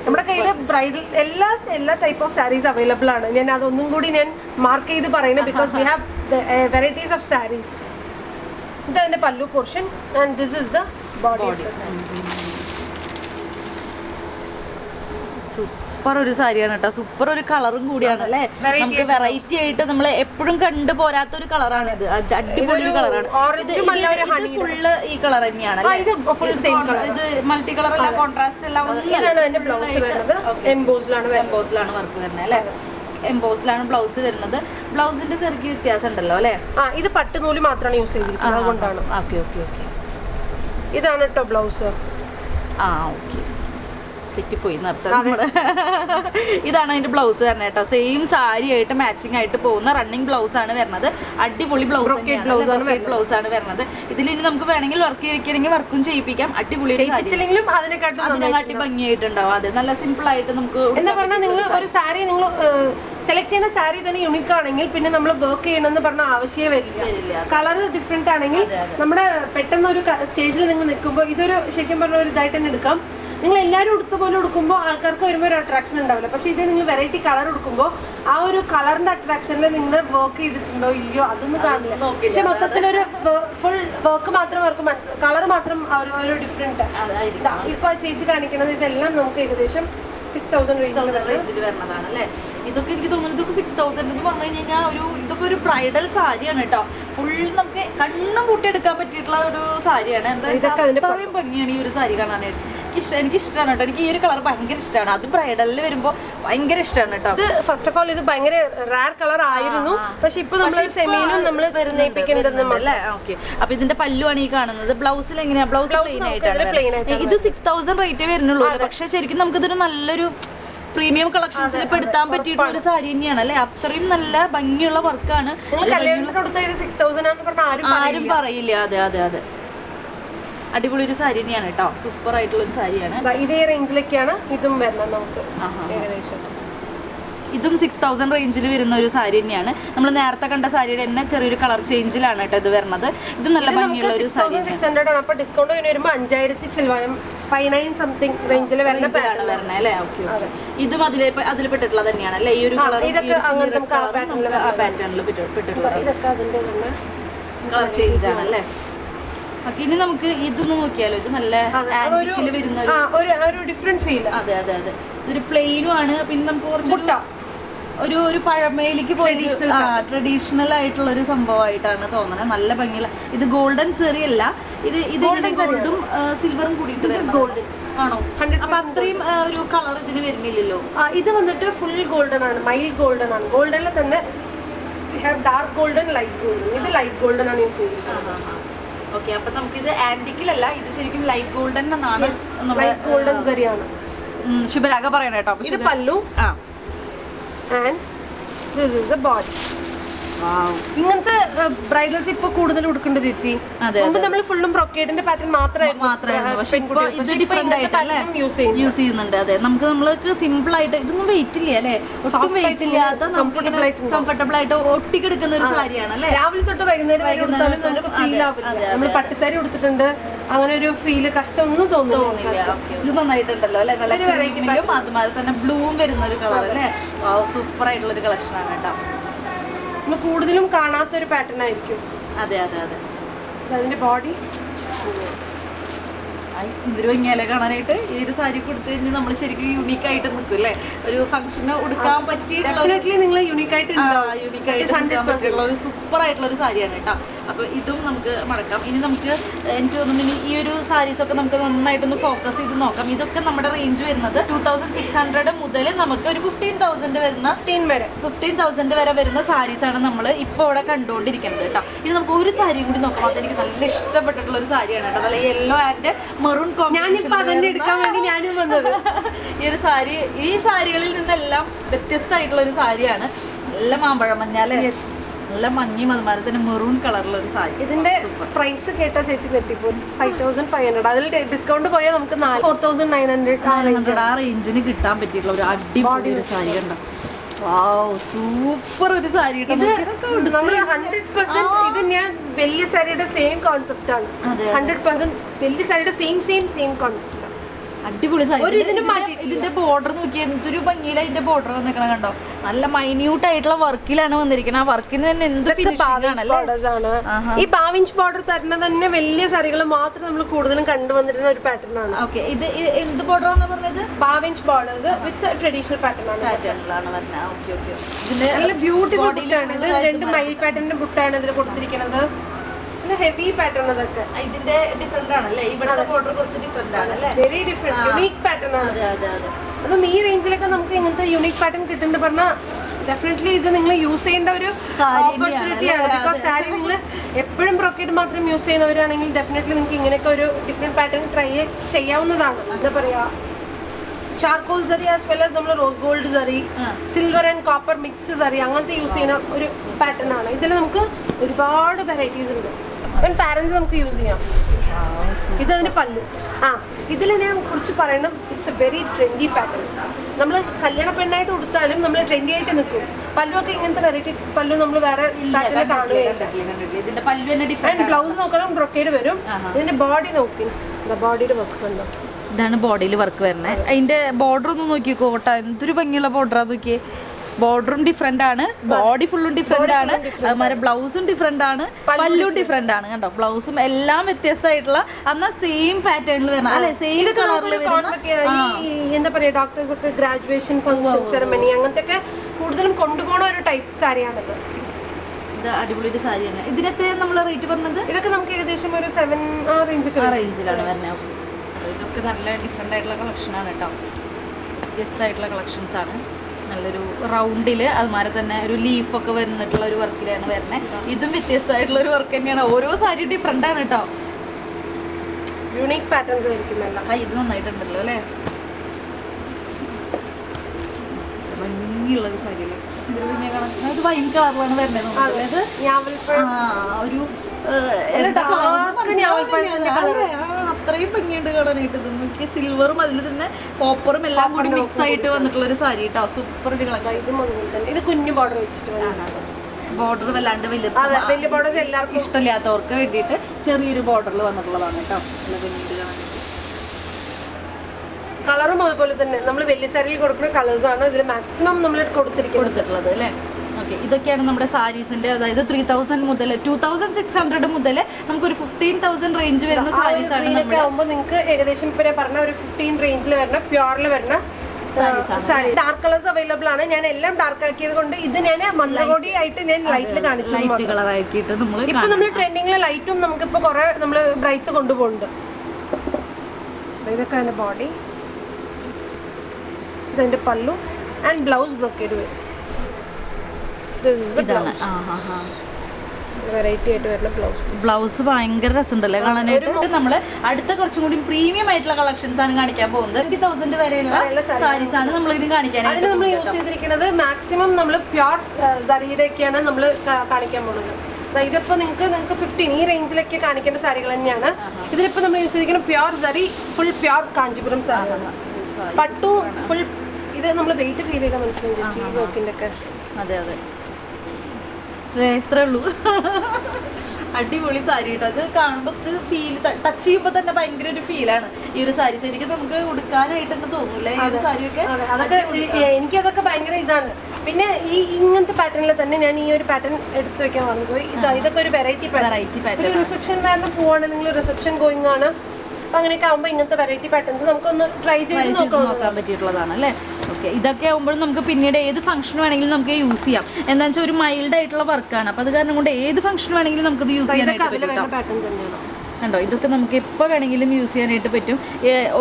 നമ്മുടെ കയ്യിൽ ബ്രൈഡൽ എല്ലാ എല്ലാ ടൈപ്പ് ഓഫ് സാരീസ് അവൈലബിൾ ആണ്. ഞാൻ അതൊന്നും കൂടി ഞാൻ മാർക്ക് ചെയ്ത് പറയുന്നത് because we have varieties of saris ഇത് അതിന്റെ pallu portion and this is the body sari super ഒരു സാരിയാണ് കേട്ടോ. സൂപ്പർ ഒരു കളറും കൂടിയാണ് അല്ലേ? നമുക്ക് വെറൈറ്റി ആയിട്ട് നമ്മൾ എപ്പോഴും കണ്ടു പോരാത്ത ഒരു കളറാണ്. ഇത് അടിപൊളി ഒരു കളറാണ് ഫുള്ള് ഈ കളർ തന്നെയാണ് ഇത് മൾട്ടി കളർ അല്ല കോൺട്രാസ്റ്റ് എല്ലാം എംബോസിലാണ് വർക്ക് വരുന്നത്. അല്ലേ? എംബോസിലാണ് ബ്ലൗസ് വരുന്നത്. ബ്ലൗസിന്റെ ചെറിയ വ്യത്യാസം ഉണ്ടല്ലോ അല്ലേ? ഇത് പട്ടുനൂൽ മാത്രമാണ് യൂസ് ചെയ്തിരിക്കുന്നത് അതുകൊണ്ടാണ്. ഓക്കെ ഓക്കെ ഓക്കെ ഇതാണ് കേട്ടോ ബ്ലൗസ് ആ ഓക്കെ തെറ്റിപ്പോയി നിർത്താം. നമ്മൾ ഇതാണ് അതിന്റെ ബ്ലൗസ് വരുന്നത് കേട്ടോ. സെയിം സാരി ആയിട്ട് മാച്ചിങ് ആയിട്ട് പോകുന്ന റണ്ണിങ് ബ്ലൗസ് ആണ് വരുന്നത്. അടിപൊളി ബ്ലൗസ് ബ്ലൗസ് ആണ് വരുന്നത്. ഇതിൽ ഇനി നമുക്ക് വേണമെങ്കിൽ വർക്ക് ചെയ്യിക്കണമെങ്കിൽ വർക്കും ചെയ്യിപ്പിക്കാം. അടിപൊളി അടി അതിനെക്കാട്ടും ഭംഗിയായിട്ടുണ്ടാവും. അതെ. നല്ല സിമ്പിൾ ആയിട്ട് നമുക്ക് എന്താ പറഞ്ഞാൽ നിങ്ങൾ ഒരു സാരി നിങ്ങൾ സെലക്ട് ചെയ്യുന്ന സാരി തന്നെ യുണീക്ക് ആണെങ്കിൽ പിന്നെ നമ്മൾ വർക്ക് ചെയ്യണമെന്ന് പറഞ്ഞ ആവശ്യമേ വരില്ല. കളർ ഡിഫറെന്റ് ആണെങ്കിൽ നമ്മുടെ പെട്ടെന്ന് ഒരു സ്റ്റേജിൽ നിങ്ങൾ നിൽക്കുമ്പോൾ ഇതൊരു ശരിക്കും പറഞ്ഞ ഒരു ഇതായിട്ട് തന്നെ എടുക്കാം. നിങ്ങൾ എല്ലാവരും ഉടുത്ത പോലെ ഉടുക്കുമ്പോൾ ആൾക്കാർക്ക് വരുമ്പോൾ ഒരു അട്രാക്ഷൻ ഉണ്ടാവില്ല. പക്ഷേ ഇത് നിങ്ങൾ വെറൈറ്റി കളർ ഉടുക്കുമ്പോൾ ആ ഒരു കളറിന്റെ അട്രാക്ഷനിൽ നിങ്ങൾ വർക്ക് ചെയ്തിട്ടുണ്ടോ ഇല്ലയോ അതൊന്നും കാണില്ല. പക്ഷെ മൊത്തത്തിലൊരു ഫുൾ വർക്ക് മാത്രം അവർക്ക് മനസ്സിലാവും കളർ മാത്രം ഒരു- ഡിഫറെന്റ് ഇപ്പൊ ചേച്ചി കാണിക്കുന്നത് ഇതെല്ലാം നമുക്ക് ഏകദേശം സിക്സ് തൗസൻഡ് റേഞ്ചിൽ വരുന്നതാണ് അല്ലേ? ഇതൊക്കെ എനിക്ക് തോന്നുന്നു ഇതൊക്കെ സിക്സ് തൗസൻഡ് എന്ന് പറഞ്ഞു കഴിഞ്ഞാൽ ഒരു ഇതൊക്കെ ഒരു ബ്രൈഡൽ സാരിയാണ് കേട്ടോ. ഫുൾ നമുക്ക് കണ്ണും കൂട്ടി എടുക്കാൻ പറ്റിയിട്ടുള്ള ഒരു സാരിയാണ്. എന്താ പറയുമ്പോൾ ഭംഗിയാണ് ഈ ഒരു സാരി കാണാനായിട്ട്. ഇഷ്ടം എനിക്ക് ഇഷ്ടമാണ് കേട്ടോ. എനിക്ക് ഈ ഒരു കളർ ഭയങ്കര ഇഷ്ടമാണ് അത് ബ്രൈഡലിൽ വരുമ്പോൾ ഭയങ്കര ഇഷ്ടമാണ് കേട്ടോ. ഇത് ഫസ്റ്റ് ഓഫ് ഓൾ ഇത് ഭയങ്കര റാർ കളർ ആയിരുന്നു. പക്ഷെ ഇപ്പൊ നമ്മൾ സെമിയിലും നമ്മൾ അല്ലേ? ഓക്കെ. അപ്പൊ ഇതിന്റെ പല്ലുമാണ് ഈ കാണുന്നത്. ബ്ലൗസിൽ എങ്ങനെയാ? ബ്ലൗസ് പ്ലെയിൻ ആയിട്ടാണ്. ഇത് സിക്സ് തൗസൻഡ് റേറ്റ് വരുന്നുള്ളൂ പക്ഷെ ശരിക്കും നമുക്കിതൊരു നല്ലൊരു പ്രീമിയം കളക്ഷൻസിൽ പെടുത്താൻ പറ്റിയിട്ടുള്ള ഒരു സാരി തന്നെയാണ് അല്ലെ? അത്രയും നല്ല ഭംഗിയുള്ള വർക്കാണ് ആരും പറയില്ല. അതെ അതെ അതെ. അടിപൊളി ഒരു സാരി തന്നെയാണ് കേട്ടോ സൂപ്പർ ആയിട്ടുള്ള ഒരു സാരിയാണ് ഇതേ റേഞ്ചിലൊക്കെയാണ് ഇതും വരുന്നത് നമുക്ക് ഏകദേശം. ഇതും സിക്സ് തൗസൻഡ് റേഞ്ചിൽ വരുന്ന ഒരു സാരി തന്നെയാണ്. നമ്മൾ നേരത്തെ കണ്ട സാരിയുടെ തന്നെ ചെറിയൊരു കളർ ചേഞ്ചിലാണ് കേട്ടോ ഇത് വരുന്നത്. ഇത് നല്ല ഭംഗിയുള്ള ഒരു സാരി സിക്സ് ഹൺഡ്രഡ് ആണ്. അപ്പോൾ ഡിസ്കൗണ്ട് വരുമ്പോൾ അഞ്ചായിരത്തി ചിൽവാനം ഫൈവ് നയൻ സംതിങ് റേഞ്ചിൽ വരുന്ന ആണ്. വരുന്നത് അല്ലേ? ഓക്കെ ഓക്കെ ഇതും അതിൽ അതിൽപ്പെട്ടിട്ടുള്ള തന്നെയാണ് അല്ലേ? ഈ ഒരു കളർ ഇതൊക്കെ പാറ്റേണിൽ പെട്ടിട്ടുള്ളത്. കളർ ചേഞ്ച് ആണ് അല്ലേ? ഇനി നമുക്ക് ഇതൊന്ന് നോക്കിയാലോ? ഇത് നല്ല വരുന്ന ഒരു ഡിഫറെന്റ് ഫീൽ അതെ അതെ അതെ. ഇതൊരു പ്ലെയിനും ആണ്. പിന്നെ നമുക്ക് കുറച്ച് ഒരു ഒരു പഴമയിലേക്ക് പോയി ട്രഡീഷണൽ ആയിട്ടുള്ള ഒരു സംഭവമായിട്ടാണ് തോന്നുന്നത് നല്ല ഭംഗിയുള്ള ഇത് ഗോൾഡൻ സെറി അല്ല. ഇത് ഇത് ഗോൾഡും സിൽവറും കൂടി. ആണോ. അപ്പൊ അത്രയും ഒരു കളർ ഇതിന് വരുന്നില്ലല്ലോ. ഇത് വന്നിട്ട് ഫുൾ ഗോൾഡൻ ആണ്. മൈൽ ഗോൾഡൻ ആണ്. ഗോൾഡനിൽ തന്നെ ഡാർക്ക് ഗോൾഡൻ ലൈറ്റ് ഗോൾഡൻ ഇത് ലൈറ്റ് ഗോൾഡൻ ആണ് യൂസ് ചെയ്യുന്നത്. ഓക്കെ അപ്പൊ നമുക്കിത് ആന്റിക്കിലല്ല ഇത് ശരിക്കും ലൈറ്റ് ഗോൾഡൻ എന്നാണ് ലൈറ്റ് ഗോൾഡൻ സരിയാണ് ശുഭരാഗ പറയണ കേട്ടോ ഇത് പല്ലു. ആ. And this is the body ഇങ്ങനത്തെ ബ്രൈഡൽസ് ഇപ്പൊ കൂടുതൽ കൊടുക്കുന്നുണ്ട് ചേച്ചി. മുമ്പ് നമ്മൾ ഫുള്ളും ബ്രൊക്കേഡിന്റെ പാറ്റേൺ മാത്രമായിരുന്നു യൂസ് ചെയ്യുന്നുണ്ട്. അതെ. നമുക്ക് നമ്മൾക്ക് സിമ്പിൾ ആയിട്ട് ഇതൊന്നും വെയിറ്റ് ഇല്ല അല്ലേ? ഒട്ടും വെയിറ്റ് ഇല്ലാത്ത. കംഫർട്ടബിൾ ആയിട്ട് ഒട്ടിക്കെടുക്കുന്ന ഒരു സാരിയാണ് അല്ലേ? രാവിലെ തൊട്ട് വൈകുന്നേരം നമ്മൾ പട്ടുസാരി കൊടുത്തിട്ടുണ്ട് അങ്ങനെ ഒരു ഫീൽ കഷ്ടമൊന്നും തോന്നില്ല ഇത് നന്നായിട്ടുണ്ടല്ലോ അല്ലേ? നല്ല അതുമാതിരി തന്നെ ബ്ലൂം വരുന്ന ഒരു കളർ അല്ലേ? സൂപ്പർ ആയിട്ടുള്ള ഒരു കളക്ഷൻ ആണ് കേട്ടോ. നമ്മൾ കൂടുതലും കാണാത്തൊരു പാറ്റേൺ ആയിരിക്കും. അതെ അതെ അതെ. അതിന്റെ ബോഡി ആയി, എന്തൊരു കാണാനായിട്ട്? ഈ ഒരു സാരി കൊടുത്തു കഴിഞ്ഞാൽ നമ്മൾ ശരിക്കും യുണീക്ക് ആയിട്ട് നിൽക്കും അല്ലേ? ഒരു ഫംഗ്ഷന് ഉടുക്കാൻ പറ്റിയിട്ടുള്ള ഡെഫിനറ്റ്ലി നിങ്ങൾ യുണീക്ക് ആയിട്ട് യുണീക്ക് യൂണിക് ആയിട്ട് നിൽക്കാൻ പറ്റിയുള്ള ഒരു സൂപ്പർ ആയിട്ടുള്ള ഒരു സാരിയാണ് കേട്ടോ. അപ്പൊ ഇതും നമുക്ക് മടക്കാം. ഇനി നമുക്ക് എനിക്ക് തോന്നുന്നു ഈ ഒരു സാരീസ് ഒക്കെ നമുക്ക് നന്നായിട്ടൊന്ന് ഫോക്കസ് ചെയ്ത് നോക്കാം. ഇതൊക്കെ നമ്മുടെ റേഞ്ച് വരുന്നത് ടൂ തൗസൻഡ് സിക്സ് ഹൺഡ്രഡ് മുതൽ നമുക്ക് ഒരു ഫിഫ്റ്റീൻ തൗസൻഡ് വരുന്ന 15 വരെ. ഫിഫ്റ്റീൻ തൗസൻഡ് വരെ വരുന്ന സാരീസ് ആണ് നമ്മൾ ഇപ്പോൾ ഇവിടെ കണ്ടുകൊണ്ടിരിക്കുന്നത് കേട്ടോ. ഇനി നമുക്ക് ഒരു സാരി കൂടി നോക്കാം. അതെനിക്ക് നല്ല ഇഷ്ടപ്പെട്ടിട്ടുള്ള ഒരു സാരിയാണ് കേട്ടോ. നല്ല യെല്ലോ ആൻഡ് മെറൂൺ ഞാനിപ്പോ അതന്നെ എടുക്കാൻ വേണ്ടി ഞാനും വന്നത്. ഈ ഒരു സാരി ഈ സാരികളിൽ നിന്നെല്ലാം വ്യത്യസ്തമായിട്ടുള്ള ഒരു സാരിയാണ്. നല്ല മാമ്പഴം മഞ്ഞാൽ. നല്ല മഞ്ഞയും അതുപോലെ തന്നെ മെറൂൺ കളറിലുള്ള ഒരു സാരി. ഇതിന്റെ പ്രൈസ് കേട്ടാ ചേച്ചി തെറ്റിപ്പോ ഫൈവ് തൗസൻഡ് ഫൈവ് ഹൺഡ്രഡ് അതിൽ ഡിസ്കൗണ്ട് പോയാൽ നമുക്ക് ഫോർ തൗസൻഡ് നയൻ ഹൺഡ്രഡ് ആ റേഞ്ചിന് കിട്ടാൻ പറ്റിയിട്ടുള്ള ഒരു അടിപൊളി ഒരു സാരി കണ്ടോ? സൂപ്പർ ഒരു സാരി ഇത് ഞാൻ വലിയ സാരിയുടെ സെയിം കോൺസെപ്റ്റ് ആണ്. ഹൺഡ്രഡ് പെർസെന്റ് വലിയ സാരിയുടെ സെയിം സെയിം സെയിം കോൺസെപ്റ്റ് അടിപൊളി സാരി ഒരു ഇതിന്റെ-. ഇതിന്റെ ബോർഡർ നോക്കി എന്തൊരു ഭംഗിയില ഇതിന്റെ ബോർഡർ വന്നിരിക്കണം കണ്ടോ? നല്ല മൈന്യൂട്ട് ആയിട്ടുള്ള വർക്കിലാണ് വന്നിരിക്കുന്നത് ആ വർക്കിന് തന്നെ എന്ത് ഈ ബാവിഞ്ച് ബോർഡർ തരുന്ന തന്നെ വലിയ സാരികൾ മാത്രം നമ്മൾ കൂടുതലും കണ്ടുവന്നിരുന്ന ഒരു പാറ്റേൺ ആണ്. ഓക്കെ ഇത് എന്ത് ബോർഡർ ആണെന്ന് പറഞ്ഞത്? ബാവിഞ്ച് ബോർഡേഴ്സ് വിത്ത് ട്രഡീഷണൽ പാറ്റേൺ ആണ്. നല്ല ബ്യൂട്ടിഫുൾ ബുട്ടാണ് ഇത് രണ്ട് മൈൽ പാറ്റേണിന്റെ ബുട്ടാണ് ഇതിൽ കൊടുത്തിരിക്കുന്നത് നല്ല ഹെവി പാറ്റേൺ അതൊക്കെ. ഇതിന്റെ ഡിഫറെന്റ് ആണല്ലേ? ഇവിടുത്തെ ബോർഡർ കുറച്ച് ഡിഫറെന്റ് ആണ് അല്ലേ വെരി ഡിഫറെന്റ് യുണീക് പാറ്റേൺ ആണ്. അതെ ഈ റേഞ്ചിലൊക്കെ നമുക്ക് ഇങ്ങനത്തെ യുണീക് പാറ്റേൺ കിട്ടുന്നുണ്ട് പറഞ്ഞാൽ ഡെഫിനറ്റ്ലി ഇത് നിങ്ങൾ യൂസ് ചെയ്യേണ്ട ഒരു ഓപ്പർച്യൂണിറ്റി ആണ്. ബിക്കോസ് സാരി നിങ്ങൾ എപ്പോഴും ബ്രോക്കേറ്റ് മാത്രം യൂസ് ചെയ്യുന്നവരാണെങ്കിൽ ഡെഫിനറ്റ്ലി നിങ്ങൾക്ക് ഇങ്ങനെയൊക്കെ ഒരു ഡിഫറെന്റ് പാറ്റേൺ ട്രൈ ചെയ്യാവുന്നതാണ്. എന്താ പറയാ? Charcoal zari as well as നമ്മൾ rose gold zari. Silver and copper mixed zari അങ്ങനത്തെ യൂസ് ചെയ്യുന്ന ഒരു പാറ്റേൺ ആണ്. ഇതിൽ നമുക്ക് ഒരുപാട് വെറൈറ്റീസ് ഉണ്ട്. പാരൻസ് നമുക്ക് യൂസ് ചെയ്യാം. ഇത് അതിന് പല്ലു. ആ ഇതിൽ ഞാൻ കുറിച്ച് പറയണം it's a very trendy pattern നമ്മൾ കല്യാണ പെണ്ണായിട്ട് ഉടുത്താലും നമ്മൾ ട്രെൻഡി ആയിട്ട് നിൽക്കും പല്ലു ഒക്കെ ഇങ്ങനത്തെ വെറൈറ്റി പല്ലു നമ്മൾ വേറെ പാറ്റേണിൽ കാണുകയില്ല. ആൻഡ് ബ്ലൗസ് നോക്കണം ബ്രൊക്കേഡ് വരും. ഇതിന്റെ ബോഡി നോക്കി. ബോഡിയുടെ വർക്ക് കണ്ടോ ഇതാണ് ബോഡിയിൽ വർക്ക് വരുന്നത്. അതിന്റെ ബോർഡർ ഒന്ന് നോക്കി കോട്ട. എന്തൊരു ഭംഗിയുള്ള ബോർഡറാ നോക്കിയേ. ബോർഡറും ഡിഫറെന്റ് ആണ്. ബോഡി ഫുള്ളും ഡിഫറെന്റ് ആണ്. അതുമാതിരി ബ്ലൗസും ഡിഫറെന്റ് ആണ്. പല്ലും ഡിഫറെന്റ് ആണ് കേട്ടോ ബ്ലൗസും എല്ലാം വ്യത്യസ്തമായിട്ടുള്ള എന്നാൽ സെയിം പാറ്റേണിൽ വരുന്ന അല്ലെ? സെയിം കളറിൽ എന്താ പറയാ ഡോക്ടേഴ്സ് ഒക്കെ ഗ്രാജുവേഷൻ ഫംഗ്ഷൻ സെറമണി അങ്ങനത്തെ ഒക്കെ കൂടുതലും കൊണ്ടുപോണ ഒരു ടൈപ്പ് സാരിയാണത് ഇത് അടിപൊളി ഒരു സാരിയാണ്. ഇതിനത്തെ നമ്മൾ റേറ്റ് പറഞ്ഞത്? ഇതൊക്കെ നമുക്ക് ഏകദേശം ഒരു സെവൻ ആ റേഞ്ച് റേഞ്ചിലാണ് വരുന്നത്. ഇതൊക്കെ നല്ല ഡിഫറെന്റ് ആയിട്ടുള്ള കളക്ഷനാണ് കേട്ടോ. വ്യത്യസ്തമായിട്ടുള്ള കളക്ഷൻസ് ആണ്. നല്ലൊരു റൗണ്ടിൽ അതുമാതിരി തന്നെ ഒരു ലീഫൊക്കെ വരുന്നിട്ടുള്ള ഒരു വർക്കിലാണ് വരുന്നത് ഇതും വ്യത്യസ്തമായിട്ടുള്ള ഒരു വർക്ക് തന്നെയാണ്. ഓരോ സാരി ഡിഫറെന്റ് ആണ് കേട്ടോ യുണീക് പാറ്റേൺസ് ആയിരിക്കും ഇത് നന്നായിട്ടുണ്ടല്ലോ അല്ലേ? ഭംഗിയുള്ള ഒരു സാരിയല്ലേ ഇത് പിന്നെ കാണാൻ ഇത് വൈൻ കളറിലാണ് വരുന്നത് അതായത് ഞാവൽപ്പഴം ആ, ഒരു അത്രയും ഭംഗിയുണ്ട് കാണാനായിട്ട് ഇത്. നോക്കിയ സിൽവറും അതിൽ തന്നെ കോപ്പറും എല്ലാം കൂടി മിക്സ് ആയിട്ട് വന്നിട്ടുള്ള ഒരു സാരി കേട്ടോ സൂപ്പർ ഇത് കുഞ്ഞു ബോർഡർ വെച്ചിട്ട്. ബോർഡർ വല്ലാണ്ട് വലിയ വലിയ ബോർഡർ എല്ലാവർക്കും ഇഷ്ടമില്ലാത്തവർക്ക് വേണ്ടിയിട്ട് ചെറിയൊരു ബോർഡറിൽ വന്നിട്ടുള്ളതാണ് കേട്ടോ കളറും അതുപോലെ തന്നെ. നമ്മൾ വലിയ സാരിയിൽ കൊടുക്കുന്ന കളേഴ്സാണ് ആണ് ഇതിൽ മാക്സിമം നമ്മൾ കൊടുത്തിരിക്കുന്നത്. കൊടുത്തിട്ടുള്ളത് അല്ലേ? ഓക്കെ ഇതൊക്കെയാണ് നമ്മുടെ സാരീസിന്റെ അതായത് ത്രീ തൗസൻഡ് മുതൽ ടു തൗസൻഡ് സിക്സ് ഹൺഡ്രഡ് മുതൽ നമുക്ക് ഒരു ഫിഫ്റ്റീൻ തൗസൻഡ് റേഞ്ച് വരുന്ന സാരീസ് ആണ് ആകുമ്പോൾ നിങ്ങൾക്ക് ഏകദേശം ഇപ്പൊ പറഞ്ഞ ഒരു ഫിഫ്റ്റീൻ റേഞ്ചിൽ വരുന്ന പ്യുവറിൽ വരുന്ന. സാരി ഡാർക്ക് കളേഴ്സ് അവൈലബിൾ ആണ്. ഞാൻ എല്ലാം ഡാർക്ക് ആക്കിയത് കൊണ്ട് ഇത് ഞാൻ മന്ത്രകോടി ആയിട്ട് ഞാൻ ലൈറ്റിൽ കാണിച്ചു ഇപ്പൊ നമ്മൾ ട്രെൻഡിങ്ങിലെ ലൈറ്റും നമുക്ക് ഇപ്പൊ കുറെ നമ്മൾ ബ്രൈറ്റ്സ് കൊണ്ടുപോകുന്നുണ്ട്. ഇതൊക്കെ അതിന്റെ ബോഡി ഇതെന്റെ പല്ലു. ആൻഡ് ബ്ലൗസ് ബ്രൊക്കേഡ് വരും ഇതാണ്. ആ ഹാ ഹാ വെറൈറ്റി ആയിട്ട് വരുന്ന ബ്ലൗസ് ബ്ലൗസ് ഭയങ്കര രസമുണ്ടല്ലേ കാണാനായിട്ട്? നമ്മൾ അടുത്ത കുറച്ചും കൂടി പ്രീമിയം ആയിട്ടുള്ള കളക്ഷൻസ് ആണ് കാണിക്കാൻ പോകുന്നത്. ട്വന്റി തൗസൻഡ് വരെയുള്ള സാരീസ് ആണ് നമ്മൾ ഇതിന് കാണിക്കാനായിട്ട് നമ്മൾ യൂസ് ചെയ്തിരിക്കുന്നത് മാക്സിമം നമ്മൾ പ്യോർ സറിയുടെ ഒക്കെയാണ് നമ്മൾ കാണിക്കാൻ പോകുന്നത്. ഇതിപ്പോ നിങ്ങൾക്ക് നിങ്ങൾക്ക് ഫിഫ്റ്റീൻ ഈ റേഞ്ചിലൊക്കെ കാണിക്കേണ്ട സാരികൾ തന്നെയാണ്. ഇതിലിപ്പോ നമ്മൾ യൂസ് ചെയ്തിരിക്കുന്ന pure zari full pure Kanchipuram സാരിയാണ് പട്ടു ഫുൾ ഇത് നമ്മൾ വെയിറ്റ് ഫീൽ ചെയ്താൽ മനസ്സിലാവും ചേച്ചി ഈ വർക്കിന്റെ ഒക്കെ അതെ അതെ ഇത്രേ ഉള്ളൂ. അടിപൊളി സാരി കേട്ടോ അത് കാണുമ്പോൾ ഫീൽ ടച്ച് ചെയ്യുമ്പോൾ തന്നെ ഭയങ്കര ഒരു ഫീലാണ് ഈ ഒരു സാരി ശരിക്കും നമുക്ക് ഉടുക്കാനായിട്ട് തന്നെ തോന്നൂല്ലേ? ഈ ഒരു സാരിയൊക്കെ അതെ. അതൊക്കെ എനിക്ക് അതൊക്കെ എനിക്കതൊക്കെ ഭയങ്കര ഇതാണ്. പിന്നെ ഈ ഇങ്ങനത്തെ പാറ്റേണിൽ തന്നെ ഞാൻ ഈ ഒരു പാറ്റേൺ എടുത്തു വെക്കാൻ വന്നുപോയി ഇതാ ഇതൊക്കെ ഒരു വെറൈറ്റി വെറൈറ്റി പാറ്റേൺ റിസപ്ഷൻ കാരണം പോവാണ്. നിങ്ങൾ റിസപ്ഷൻ ഗോയിങ് ആണ്. അപ്പൊ അങ്ങനെയൊക്കെ ആകുമ്പോൾ ഇങ്ങനത്തെ വെറൈറ്റി പാറ്റേൺസ് നമുക്കൊന്ന് ട്രൈ ചെയ്ത് നോക്കാം നോക്കാൻ പറ്റിയിട്ടുള്ളതാണ് അല്ലേ? ഓക്കെ. ഇതൊക്കെ ആകുമ്പോഴും നമുക്ക് പിന്നീട് ഏത് ഫംഗ്ഷൻ വേണമെങ്കിലും നമുക്ക് യൂസ് ചെയ്യാം. എന്താണെന്ന് വെച്ചാൽ ഒരു മൈൽഡ് ആയിട്ടുള്ള വർക്കാണ് അപ്പോൾ അത് കാരണം കൊണ്ട് ഏത് ഫംഗ്ഷൻ വേണമെങ്കിലും നമുക്കത് യൂസ് ചെയ്യാനായിട്ട് പറ്റും കണ്ടോ? ഇതൊക്കെ നമുക്ക് എപ്പോൾ വേണമെങ്കിലും യൂസ് ചെയ്യാനായിട്ട് പറ്റും.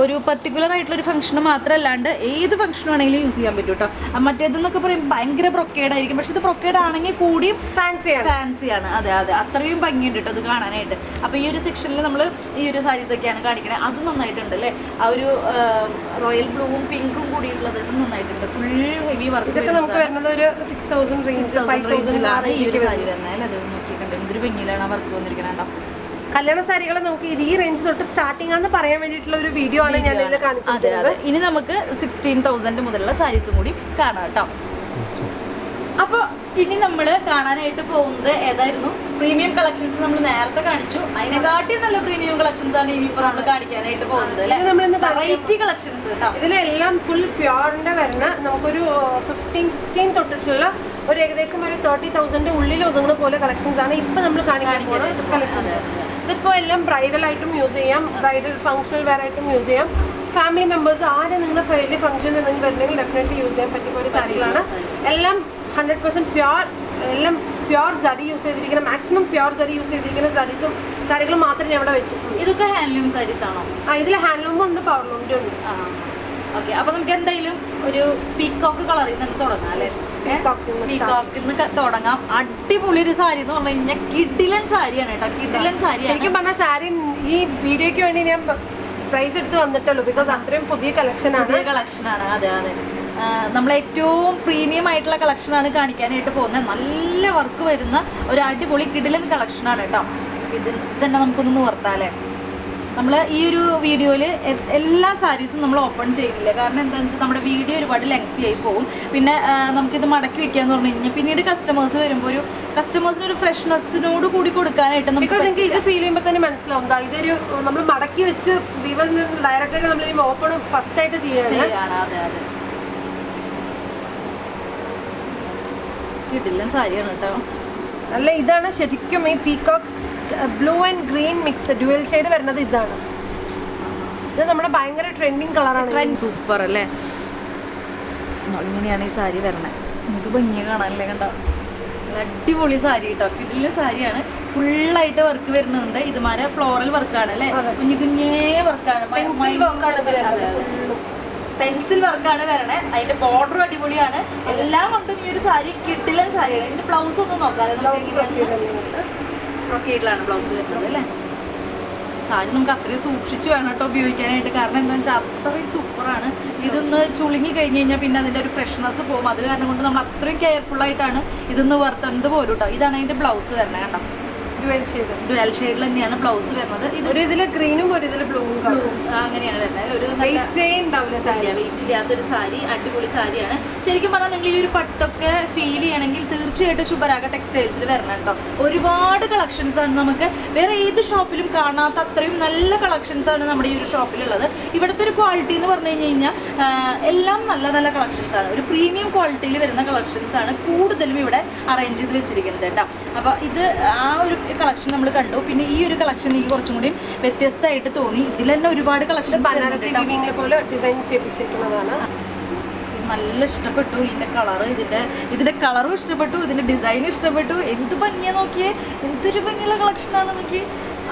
ഒരു പർട്ടിക്കുലർ ആയിട്ടുള്ള ഒരു ഫംഗ്ഷന് മാത്രമല്ലാണ്ട് ഏത് ഫംഗ്ഷൻ വേണമെങ്കിലും യൂസ് ചെയ്യാൻ പറ്റും കേട്ടോ മറ്റേതെന്നൊക്കെ പറയും ഭയങ്കര brocade ആയിരിക്കും. പക്ഷെ ഇത് ബ്രൊക്കേഡ് ആണെങ്കിൽ കൂടിയും ഫാൻസിയാണ് ഫാൻസിയാണ് അതെ അതെ. അത്രയും ഭംഗിയുണ്ട് കേട്ടോ അത് കാണാനായിട്ട്. അപ്പോൾ ഈ ഒരു സെക്ഷനിൽ നമ്മൾ ഈ ഒരു സാരീസ് ഒക്കെയാണ് കാണിക്കണത് അത് നന്നായിട്ടുണ്ട് അല്ലേ? ആ ഒരു റോയൽ ബ്ലൂവും പിങ്കും കൂടിയിട്ടുള്ളത് ഇത് നന്നായിട്ടുണ്ട്. ഫുൾ ഹെവി വർക്ക് നമുക്ക് വരുന്നത് ഒരു സിക്സ് തൗസൻഡ് തൗസൻഡ് റേഞ്ചിലാണ് ഈ ഒരു സാരി വരുന്നത്. അല്ലേ? അത് നോക്കിയിട്ടുണ്ട് എന്തൊരു ഭംഗിയിലാണ് ആ വർക്ക് വന്നിരിക്കുന്നത് കേട്ടോ കല്യാണ സാരികൾ നമുക്ക് ഈ റേഞ്ച് തൊട്ട് സ്റ്റാർട്ടിംഗ് ആണെന്ന് പറയാൻ വേണ്ടിയിട്ടുള്ള ഒരു വീഡിയോ ആണ് ഞാൻ ഇതിൽ കാണിച്ചത് ഇനി നമുക്ക് സിക്സ്റ്റീൻ തൗസൻഡ് മുതലുള്ള സാരീസും കൂടി കാണാം കേട്ടോ അപ്പോൾ ഇനി നമ്മൾ കാണാനായിട്ട് പോകുന്നത് ഏതായിരുന്നു? പ്രീമിയം കളക്ഷൻസ് നമ്മൾ നേരത്തെ കാണിച്ചു. അതിനെക്കാട്ടി നല്ല പ്രീമിയം കളക്ഷൻസ് ആണ് ഇനിയിപ്പോൾ നമ്മൾ കാണിക്കാനായിട്ട് പോകുന്നത് വെറൈറ്റി കളക്ഷൻസ് കേട്ടോ ഇതിലെല്ലാം ഫുൾ പ്യോറിന്റെ വരുന്ന നമുക്കൊരു ഫിഫ്റ്റീൻ സിക്സ്റ്റീൻ തൊട്ടിട്ടുള്ള ഒരു ഏകദേശം ഒരു തേർട്ടി തൗസൻഡ് ഉള്ളിൽ ഒതുങ്ങുന്ന പോലെ കളക്ഷൻസ് ആണ് ഇപ്പൊ നമ്മൾ കാണിക്കാൻ പോകുന്ന കളക്ഷൻസ് ഇതിപ്പോ എല്ലാം ബ്രൈഡൽ ആയിട്ടും യൂസ് ചെയ്യാം. ബ്രൈഡൽ ഫംഗ്ഷണൽ വെയർ ആയിട്ടും യൂസ് ചെയ്യാം. ഫാമിലി മെമ്പേഴ്സ് ആരും നിങ്ങളുടെ ഫാമിലി ഫംഗ്ഷൻ നിങ്ങൾ വരുന്നെങ്കിൽ ഡെഫിനറ്റ്ലി യൂസ് ചെയ്യാൻ പറ്റുന്ന ഒരു സാരികളാണ്. എല്ലാം ഹൺഡ്രഡ് പെർസെന്റ് പ്യോർ എല്ലാം പ്യോർ സരി യൂസ് ചെയ്തിരിക്കുന്ന മാക്സിമം പ്യോർ സരി യൂസ് ചെയ്തിരിക്കുന്ന സാരീസും സാരികൾ മാത്രമേ ഞാൻ ഇവിടെ വെച്ചിട്ടുള്ളൂ ഇതൊക്കെ ഹാൻഡ്ലൂം സാരീസ് ആണോ? ആ ഇതിൽ ഹാൻഡ്ലൂമും ഉണ്ട് പവർ ലൂമിന്റെ ഉണ്ട്. ആ ഓക്കെ അപ്പൊ നമുക്ക് എന്തായാലും ഒരു പീക്കോക്ക് കളറിൽ നിന്ന് തുടങ്ങാം അല്ലേ? Peacock പീക്കോക്കിൽ നിന്ന് തുടങ്ങാം. അടിപൊളി ഒരു സാരി എന്ന് പറഞ്ഞു കഴിഞ്ഞാൽ കിഡിലൻ സാരിയാണ് കേട്ടോ. കിഡിലൻ സാരി ശരിക്കും പറഞ്ഞ സാരി ഈ വീഡിയോക്ക് വേണ്ടി ഞാൻ പ്രൈസ് എടുത്ത് വന്നിട്ടുള്ളൂ ബിക്കോസ് അത്രയും പുതിയ കളക്ഷൻ ആണ്. കളക്ഷൻ ആണ്. അതെ അതെ. നമ്മൾ ഏറ്റവും പ്രീമിയം ആയിട്ടുള്ള കളക്ഷൻ ആണ് കാണിക്കാനായിട്ട് പോകുന്നത് നല്ല വർക്ക് വരുന്ന ഒരു അടിപൊളി കിഡിലൻ കളക്ഷൻ ആണ് കേട്ടോ. ഇത് തന്നെ നമുക്കൊന്ന് നിവർത്താല്ലേ നമ്മൾ ഈ ഒരു വീഡിയോയിൽ എല്ലാ സാരീസും നമ്മൾ ഓപ്പൺ ചെയ്തില്ല. കാരണം എന്താണെന്ന് വെച്ചാൽ നമ്മുടെ വീഡിയോ ഒരുപാട് ലെങ്തി ആയി പോകും പിന്നെ നമുക്കിത് മടക്കി വെക്കാന്ന് പറഞ്ഞു കഴിഞ്ഞാൽ പിന്നീട് കസ്റ്റമേഴ്സ് വരുമ്പോൾ ഒരു കസ്റ്റമേഴ്സിന് ഒരു ഫ്രഷ്നെസ്സിനോട് കൂടി കൊടുക്കാനായിട്ട് നമുക്ക് ഇത് ഫീൽ ചെയ്യുമ്പോൾ തന്നെ മനസ്സിലാവും. ഇതൊരു നമ്മൾ മടക്കി വെച്ച് ഡയറക്റ്റ് ആയിട്ട് നമ്മൾ ഓപ്പൺ ഫസ്റ്റ് ആയിട്ട് ചെയ്യാൻ ചെയ്യാണ്. അതെ അതെ. കിട്ടില്ല സാരിയാണ് കേട്ടോ അല്ല ഇതാണ് ശരിക്കും ഈ peacock blue and green mixed dual shade വരുന്നത് ഇതാണ്. ഇത് നമ്മുടെ ഭയങ്കര ട്രെൻഡിങ് കളറാണ് സൂപ്പർ അല്ലേ? ഇങ്ങനെയാണ് ഈ സാരി വരണേ. ഇത് ഭംഗി കാണാനല്ലേ കണ്ട? അടിപൊളി സാരി കേട്ടോ. ഇതിലെ സാരിയാണ്. ഫുള്ളായിട്ട് വർക്ക് വരുന്നുണ്ട്. ഇതുമാരെ ഫ്ലോറൽ വർക്കാണ് അല്ലേ. കുഞ്ഞു കുഞ്ഞേ വർക്കാണ് പെൻസിൽ വർക്കാണ് ഇത് വരണേ. അതിന്റെ ബോർഡർ അടിപൊളിയാണ്. എല്ലാം കൊണ്ടും ഈ ഒരു സാരി കിട്ടില്ല സാരിയാണ്. ഇതിന്റെ ബ്ലൗസ് ഒന്നും നോക്കാം. ബ്രൊക്കേഡിലാണ് ബ്ലൗസ് വരുന്നത് അല്ലേ? സാരി നമുക്ക് അത്രയും സൂക്ഷിച്ചു വേണം കേട്ടോ ഉപയോഗിക്കാനായിട്ട്. കാരണം എന്താണെന്ന് വെച്ചാൽ അത്രയും സൂപ്പറാണ് ഇതൊന്ന് ചുളുങ്ങി കഴിഞ്ഞ് കഴിഞ്ഞാൽ പിന്നെ അതിന്റെ ഒരു ഫ്രഷ്നെസ് പോകും അത് കാരണം കൊണ്ട് നമ്മൾ അത്രയും കെയർഫുൾ ആയിട്ടാണ് ഇതൊന്ന് വർത്തണ്ട് പോലും കേട്ടോ ഇതാണ് അതിന്റെ ബ്ലൗസ് വരണേ കണ്ടോ? ഡ്യുവൽ ഷെയ്ഡ് ഡുവൽ ഷെയ്ഡിൽ തന്നെയാണ് ബ്ലൗസ് വരുന്നത്. ഇത് ഒരു ഇതിൽ ഗ്രീനും ഒരു ഇതിൽ ബ്ലൂവും ആ, അങ്ങനെയാണ് വരുന്നത്. ഒരു ഉണ്ടാവില്ല സാരി? വെയിറ്റ് ഇല്ലാത്തൊരു സാരി അടിപൊളി സാരിയാണ്. ശരിക്കും പറഞ്ഞാൽ നിങ്ങൾ ഈ ഒരു പട്ടൊക്കെ ഫീൽ ചെയ്യണമെങ്കിൽ തീർച്ചയായിട്ടും ശുഭരാഗ ടെക്സ്റ്റൈൽസിൽ വരണം കേട്ടോ ഒരുപാട് കളക്ഷൻസ് ആണ് നമുക്ക് വേറെ ഏത് ഷോപ്പിലും കാണാത്ത അത്രയും നല്ല കളക്ഷൻസ് ആണ് നമ്മുടെ ഈ ഒരു ഷോപ്പിലുള്ളത് ഇവിടുത്തെ ഒരു ക്വാളിറ്റി എന്ന് പറഞ്ഞു കഴിഞ്ഞ് കഴിഞ്ഞാൽ എല്ലാം നല്ല നല്ല കളക്ഷൻസ് ആണ്. ഒരു പ്രീമിയം ക്വാളിറ്റിയിൽ വരുന്ന കളക്ഷൻസ് ആണ് കൂടുതലും ഇവിടെ അറേഞ്ച് ചെയ്ത് വെച്ചിരിക്കുന്നത് കേട്ടോ അപ്പോൾ ഇത് ആ ഒരു കളക്ഷൻ നമ്മൾ കണ്ടു. പിന്നെ ഈ ഒരു കളക്ഷൻ എനിക്ക് കുറച്ചും കൂടി വ്യത്യസ്തമായിട്ട് തോന്നി. ഇതിൽ തന്നെ ഒരുപാട് കളക്ഷൻ പോലെ ഡിസൈൻ നല്ല ഇഷ്ടപ്പെട്ടു ഇതിന്റെ കളർ ഇതിന്റെ ഇതിന്റെ കളറും ഇഷ്ടപ്പെട്ടു ഇതിന്റെ ഡിസൈനും ഇഷ്ടപ്പെട്ടു. എന്ത് ഭംഗിയാ നോക്കിയേ. എന്തൊരു ഭംഗിയുള്ള കളക്ഷനാണ് നോക്കി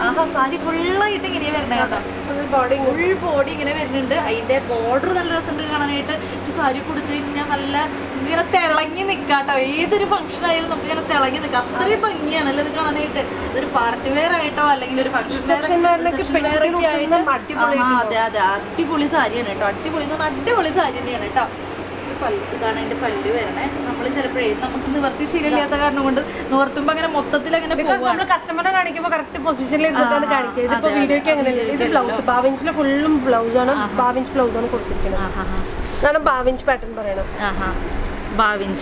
ആഹാ സാരി ഫുള്ളായിട്ട് ഇങ്ങനെ വരുന്നത് കേട്ടോ. ഫുൾ ബോഡി ഫുൾ ബോഡി ഇങ്ങനെ വരുന്നുണ്ട്. അതിന്റെ ബോർഡർ നല്ല രസമുണ്ട് കാണാനായിട്ട്. സാരി കൊടുത്തു കഴിഞ്ഞാൽ നല്ല ഇങ്ങനെ തിളങ്ങി നിൽക്കാട്ടോ ഏതൊരു ഫംഗ്ഷൻ ആയാലും നമുക്ക് ഇങ്ങനെ തിളങ്ങി നിൽക്കാം അത്രയും ഭംഗിയാണല്ലോ ഇത് കാണാനായിട്ട്? ഇതൊരു പാർട്ടി വെയർ ആയിട്ടോ അല്ലെങ്കിൽ ഒരു ഫംഗ്ഷൻ അതെ അതെ. അടിപൊളി സാരിയാണ് കേട്ടോ. അടിപൊളി എന്ന് പറഞ്ഞാൽ അടിപൊളി സാരി തന്നെയാണ് കേട്ടോ. പല്ല് ഇതാണ് അതിന്റെ പല്ല് വരണേ. നമ്മൾ ചിലപ്പോഴേ നമുക്ക് നിവർത്തി ശീലമില്ലാത്ത കാരണം കൊണ്ട് നിവർത്തുമ്പോ അങ്ങനെ മൊത്തത്തിൽ അങ്ങനെ നമ്മൾ കസ്റ്റമറെ കാണിക്കുമ്പോൾ കറക്റ്റ് പൊസിഷനിൽ ഇരുന്നിട്ടാണ് കാണിക്കുക ഇതിപ്പോ വീഡിയോക്ക്. അങ്ങനെയല്ല? ഇത് ബ്ലൗസ് ബാവിഞ്ചിൽ ഫുള്ളും ബ്ലൗസ് ആണ് ബാവിഞ്ച് ബ്ലൗസ് ആണ് കൊടുത്തിരിക്കുന്നത് അതാണ് ബാവിഞ്ച് പാറ്റേൺ പറയണത്.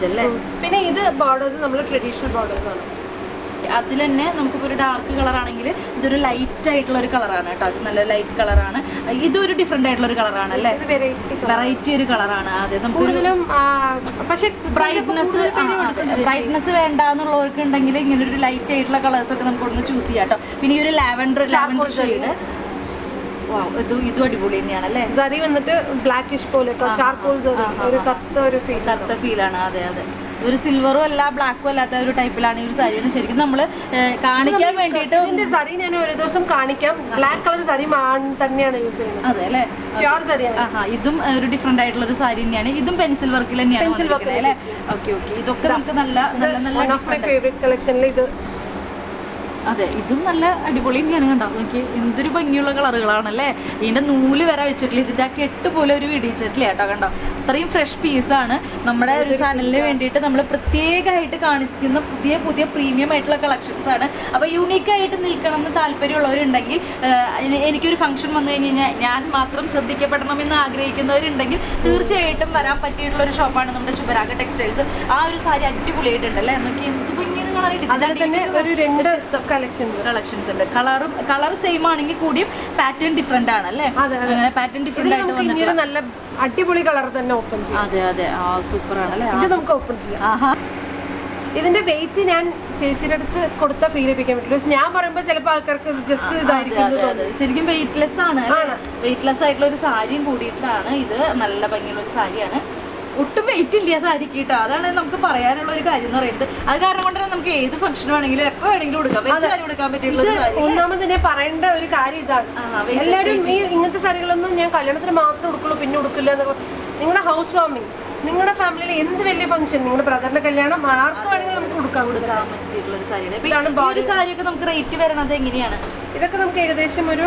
അല്ലേ പിന്നെ ഇത് ബോർഡേഴ്സ് നമ്മൾ ട്രഡീഷണൽ ബോർഡേഴ്സ് ആണ്. അതിൽ തന്നെ നമുക്കിപ്പോൾ ഒരു ഡാർക്ക് കളർ ആണെങ്കിൽ ഇതൊരു ലൈറ്റ് ആയിട്ടുള്ള ഒരു കളറാണ് കേട്ടോ. അത് നല്ല ലൈറ്റ് കളറാണ് ഇതൊരു ഡിഫറെന്റ് ആയിട്ടുള്ള ഒരു കളറാണ് അല്ലേ വെറൈറ്റി ഒരു കളറാണ് അതെ നമുക്ക് പക്ഷെ ബ്രൈറ്റ്നസ് ബ്രൈറ്റ്നസ് വേണ്ട എന്നുള്ളവർക്ക് ഉണ്ടെങ്കിൽ ഇങ്ങനെ ഒരു ലൈറ്റ് ആയിട്ടുള്ള കളേഴ്സ് ഒക്കെ നമുക്ക് ഒന്ന് ചൂസ് ചെയ്യാം കേട്ടോ. പിന്നെ ഈ ഒരു ലാവൻഡർ ലാവൻഡർ ഷെയ്ഡ് ഇതും ഇതും അടിപൊളി തന്നെയാണ് അല്ലേ? സരി വന്നിട്ട് ബ്ലാക്കിഷ് പോലെ ചാർക്കോൾ ഒരു കറുത്ത ഒരു ഫീൽ കറുത്ത ഫീലാണ് അതെ അതെ. ഒരു സിൽവറും അല്ല ബ്ലാക്കും അല്ലാത്ത ഒരു ടൈപ്പിലാണ് ഈ ഒരു സാരി ശരിക്കും നമ്മൾ കാണിക്കാൻ വേണ്ടിട്ട് ഇതിന്റെ സരി ഞാൻ ഒരു ദിവസം കാണിക്കാം. ബ്ലാക്ക് കളർ സാരി തന്നെയാണ് യൂസ് ചെയ്യുന്നത്. അതെ അല്ലേ? പ്യൂർ ആഹാ ഇതും ഒരു ഡിഫറെന്റ് ആയിട്ടുള്ള ഒരു സാരി തന്നെയാണ്. ഇതും പെൻസിൽ വർക്കിൽ തന്നെയാണ് പെൻസിൽ വർക്ക് അല്ലേ? ഓക്കെ ഓക്കെ ഇതൊക്കെ നമുക്ക് നല്ല നല്ല നല്ല ഫേവറേറ്റ് കളക്ഷനിൽ ഇത്. അതെ ഇതും നല്ല അടിപൊളി തന്നെയാണ് കണ്ടോ? നോക്കി എന്തൊരു ഭംഗിയുള്ള കളറുകളാണല്ലേ? ഇതിന്റെ നൂൽ വരെ വെച്ചിട്ടില്ല? ഇതിന്റെ ആ കെട്ട് പോലെ ഒരു വിടിയിച്ചിട്ടില്ല കേട്ടോ കണ്ടോ? അത്രയും ഫ്രഷ് പീസ് ആണ്. നമ്മുടെ ഒരു ചാനലിന് വേണ്ടിയിട്ട് നമ്മൾ പ്രത്യേകമായിട്ട് കാണിക്കുന്ന പുതിയ പുതിയ പ്രീമിയം ആയിട്ടുള്ള കളക്ഷൻസ് ആണ്. അപ്പോൾ യൂണീക്കായിട്ട് നിൽക്കണം എന്ന് താല്പര്യമുള്ളവരുണ്ടെങ്കിൽ എനിക്കൊരു ഫംഗ്ഷൻ വന്നു കഴിഞ്ഞ് കഴിഞ്ഞാൽ ഞാൻ മാത്രം ശ്രദ്ധിക്കപ്പെടണം എന്ന് ആഗ്രഹിക്കുന്നവരുണ്ടെങ്കിൽ തീർച്ചയായിട്ടും വരാൻ പറ്റിയിട്ടുള്ള ഒരു ഷോപ്പാണ് നമ്മുടെ ശുഭരാഗ ടെക്സ്റ്റൈൽസ് ആ ഒരു സാരി അടിപൊളിയായിട്ടുണ്ട് അല്ലേ? എന്ത് അതിൽ തന്നെ ഒരു രണ്ട് കളക്ഷൻസ് കളക്ഷൻസ് ഉണ്ട്. കളറും കളർ സെയിം ആണെങ്കിൽ കൂടിയും പാറ്റേൺ ഡിഫറെന്റ് ആണ് അല്ലേ? അങ്ങനെ പാറ്റേൺ ഡിഫറെന്റ് ആയിട്ട് ഇനിയൊരു നല്ല അടിപൊളി കളർ തന്നെ ഓപ്പൺ ചെയ്യാം. അതെ അതെ. ആ സൂപ്പർ ആണ് അല്ലേ? ഇത് നമുക്ക് ഓപ്പൺ ചെയ്യാം. ഇതിന്റെ വെയിറ്റ് ഞാൻ ചേച്ചിയുടെ അടുത്ത് കൊടുത്ത ഫീൽ ചെയ്യിപ്പിക്കാൻ പറ്റില്ല ഞാൻ പറയുമ്പോൾ ചിലപ്പോൾ ആൾക്കാർക്ക് ജസ്റ്റ് ഇതായിരിക്കും ശരിക്കും വെയിറ്റ്ലെസ് ആണ് വെയിറ്റ്ലെസ് ആയിട്ടുള്ള ഒരു സാരിയും കൂടിയിട്ടാണ് ഇത് നല്ല ഭംഗിയുള്ള ഒരു സാരിയാണ്. ഒട്ടും വെയിറ്റ് ഇല്ല സാരിക്ക് കേട്ടോ. അതാണ് നമുക്ക് പറയാനുള്ള ഒരു കാര്യം എന്ന് പറയുന്നത്. അത് കാരണം കൊണ്ട് തന്നെ നമുക്ക് ഏത് ഫംഗ്ഷൻ വേണമെങ്കിലും എപ്പോ വേണമെങ്കിലും പറ്റിയിട്ടുള്ള സാരി. ഒന്നാമത് ഞാൻ പറയേണ്ട ഒരു കാര്യം ഇതാണ്. എല്ലാരും എല്ലാവരും ഈ ഇങ്ങനത്തെ സാരികളൊന്നും ഞാൻ കല്യാണത്തിന് മാത്രം ഉടുക്കുള്ളൂ പിന്നെ ഉടുക്കില്ല നിങ്ങളുടെ ഹൗസ് വാമിങ് നിങ്ങളുടെ ഫാമിലിയിൽ എന്ത് വലിയ ഫംഗ്ഷൻ നിങ്ങളുടെ ബ്രദറിന്റെ കല്യാണം ആർക്ക് വേണമെങ്കിലും നമുക്ക് കൊടുക്കാൻ കൊടുക്കാം കൊടുക്കാൻ പറ്റിയിട്ടുള്ള ഒരു സാരിയാണ്. സാരിയൊക്കെ നമുക്ക് റേറ്റ് വരണത് എങ്ങനെയാണ്? ഇതൊക്കെ നമുക്ക് ഏകദേശം ഒരു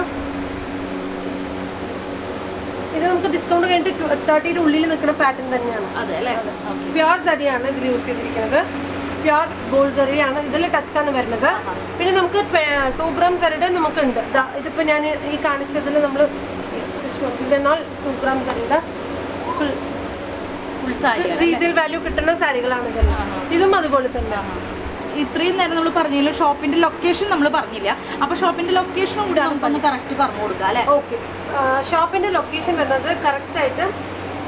ഇത് നമുക്ക് ഡിസ്കൗണ്ട് കഴിഞ്ഞിട്ട് തേർട്ടിയുടെ ഉള്ളിൽ നിൽക്കുന്ന പാറ്റേൺ തന്നെയാണ്. അതെ അല്ലേ? പ്യുവർ സരിയാണ് ഇതിൽ യൂസ് ചെയ്തിരിക്കുന്നത്. പ്യുവർ ഗോൾഡ് സരിയാണ് ഇതിൽ ടച്ചാണ് വരുന്നത്. പിന്നെ നമുക്ക് ടൂ ഗ്രാം സരിയുടെ നമുക്കുണ്ട്. ഇതിപ്പോൾ ഞാൻ ഈ കാണിച്ചതിൽ നമ്മൾ ടു ഗ്രാം സരിയുടെ ഫുൾ റീസെയിൽ വാല്യൂ കിട്ടുന്ന സാരികളാണ് ഇതെല്ലാം. ഇതും അതുപോലെ തന്നെ ഇത്രയും നേരം നമ്മൾ പറഞ്ഞില്ല ഷോപ്പിന്റെ ലൊക്കേഷൻ നമ്മൾ പറഞ്ഞില്ല. അപ്പൊ ഷോപ്പിന്റെ ലൊക്കേഷനും കൂടെ നമുക്കൊന്ന് കറക്റ്റ് പറഞ്ഞു കൊടുക്കാം അല്ലെ? ഓക്കെ ഷോപ്പിന്റെ ലൊക്കേഷൻ വരുന്നത് കറക്റ്റ് ആയിട്ട്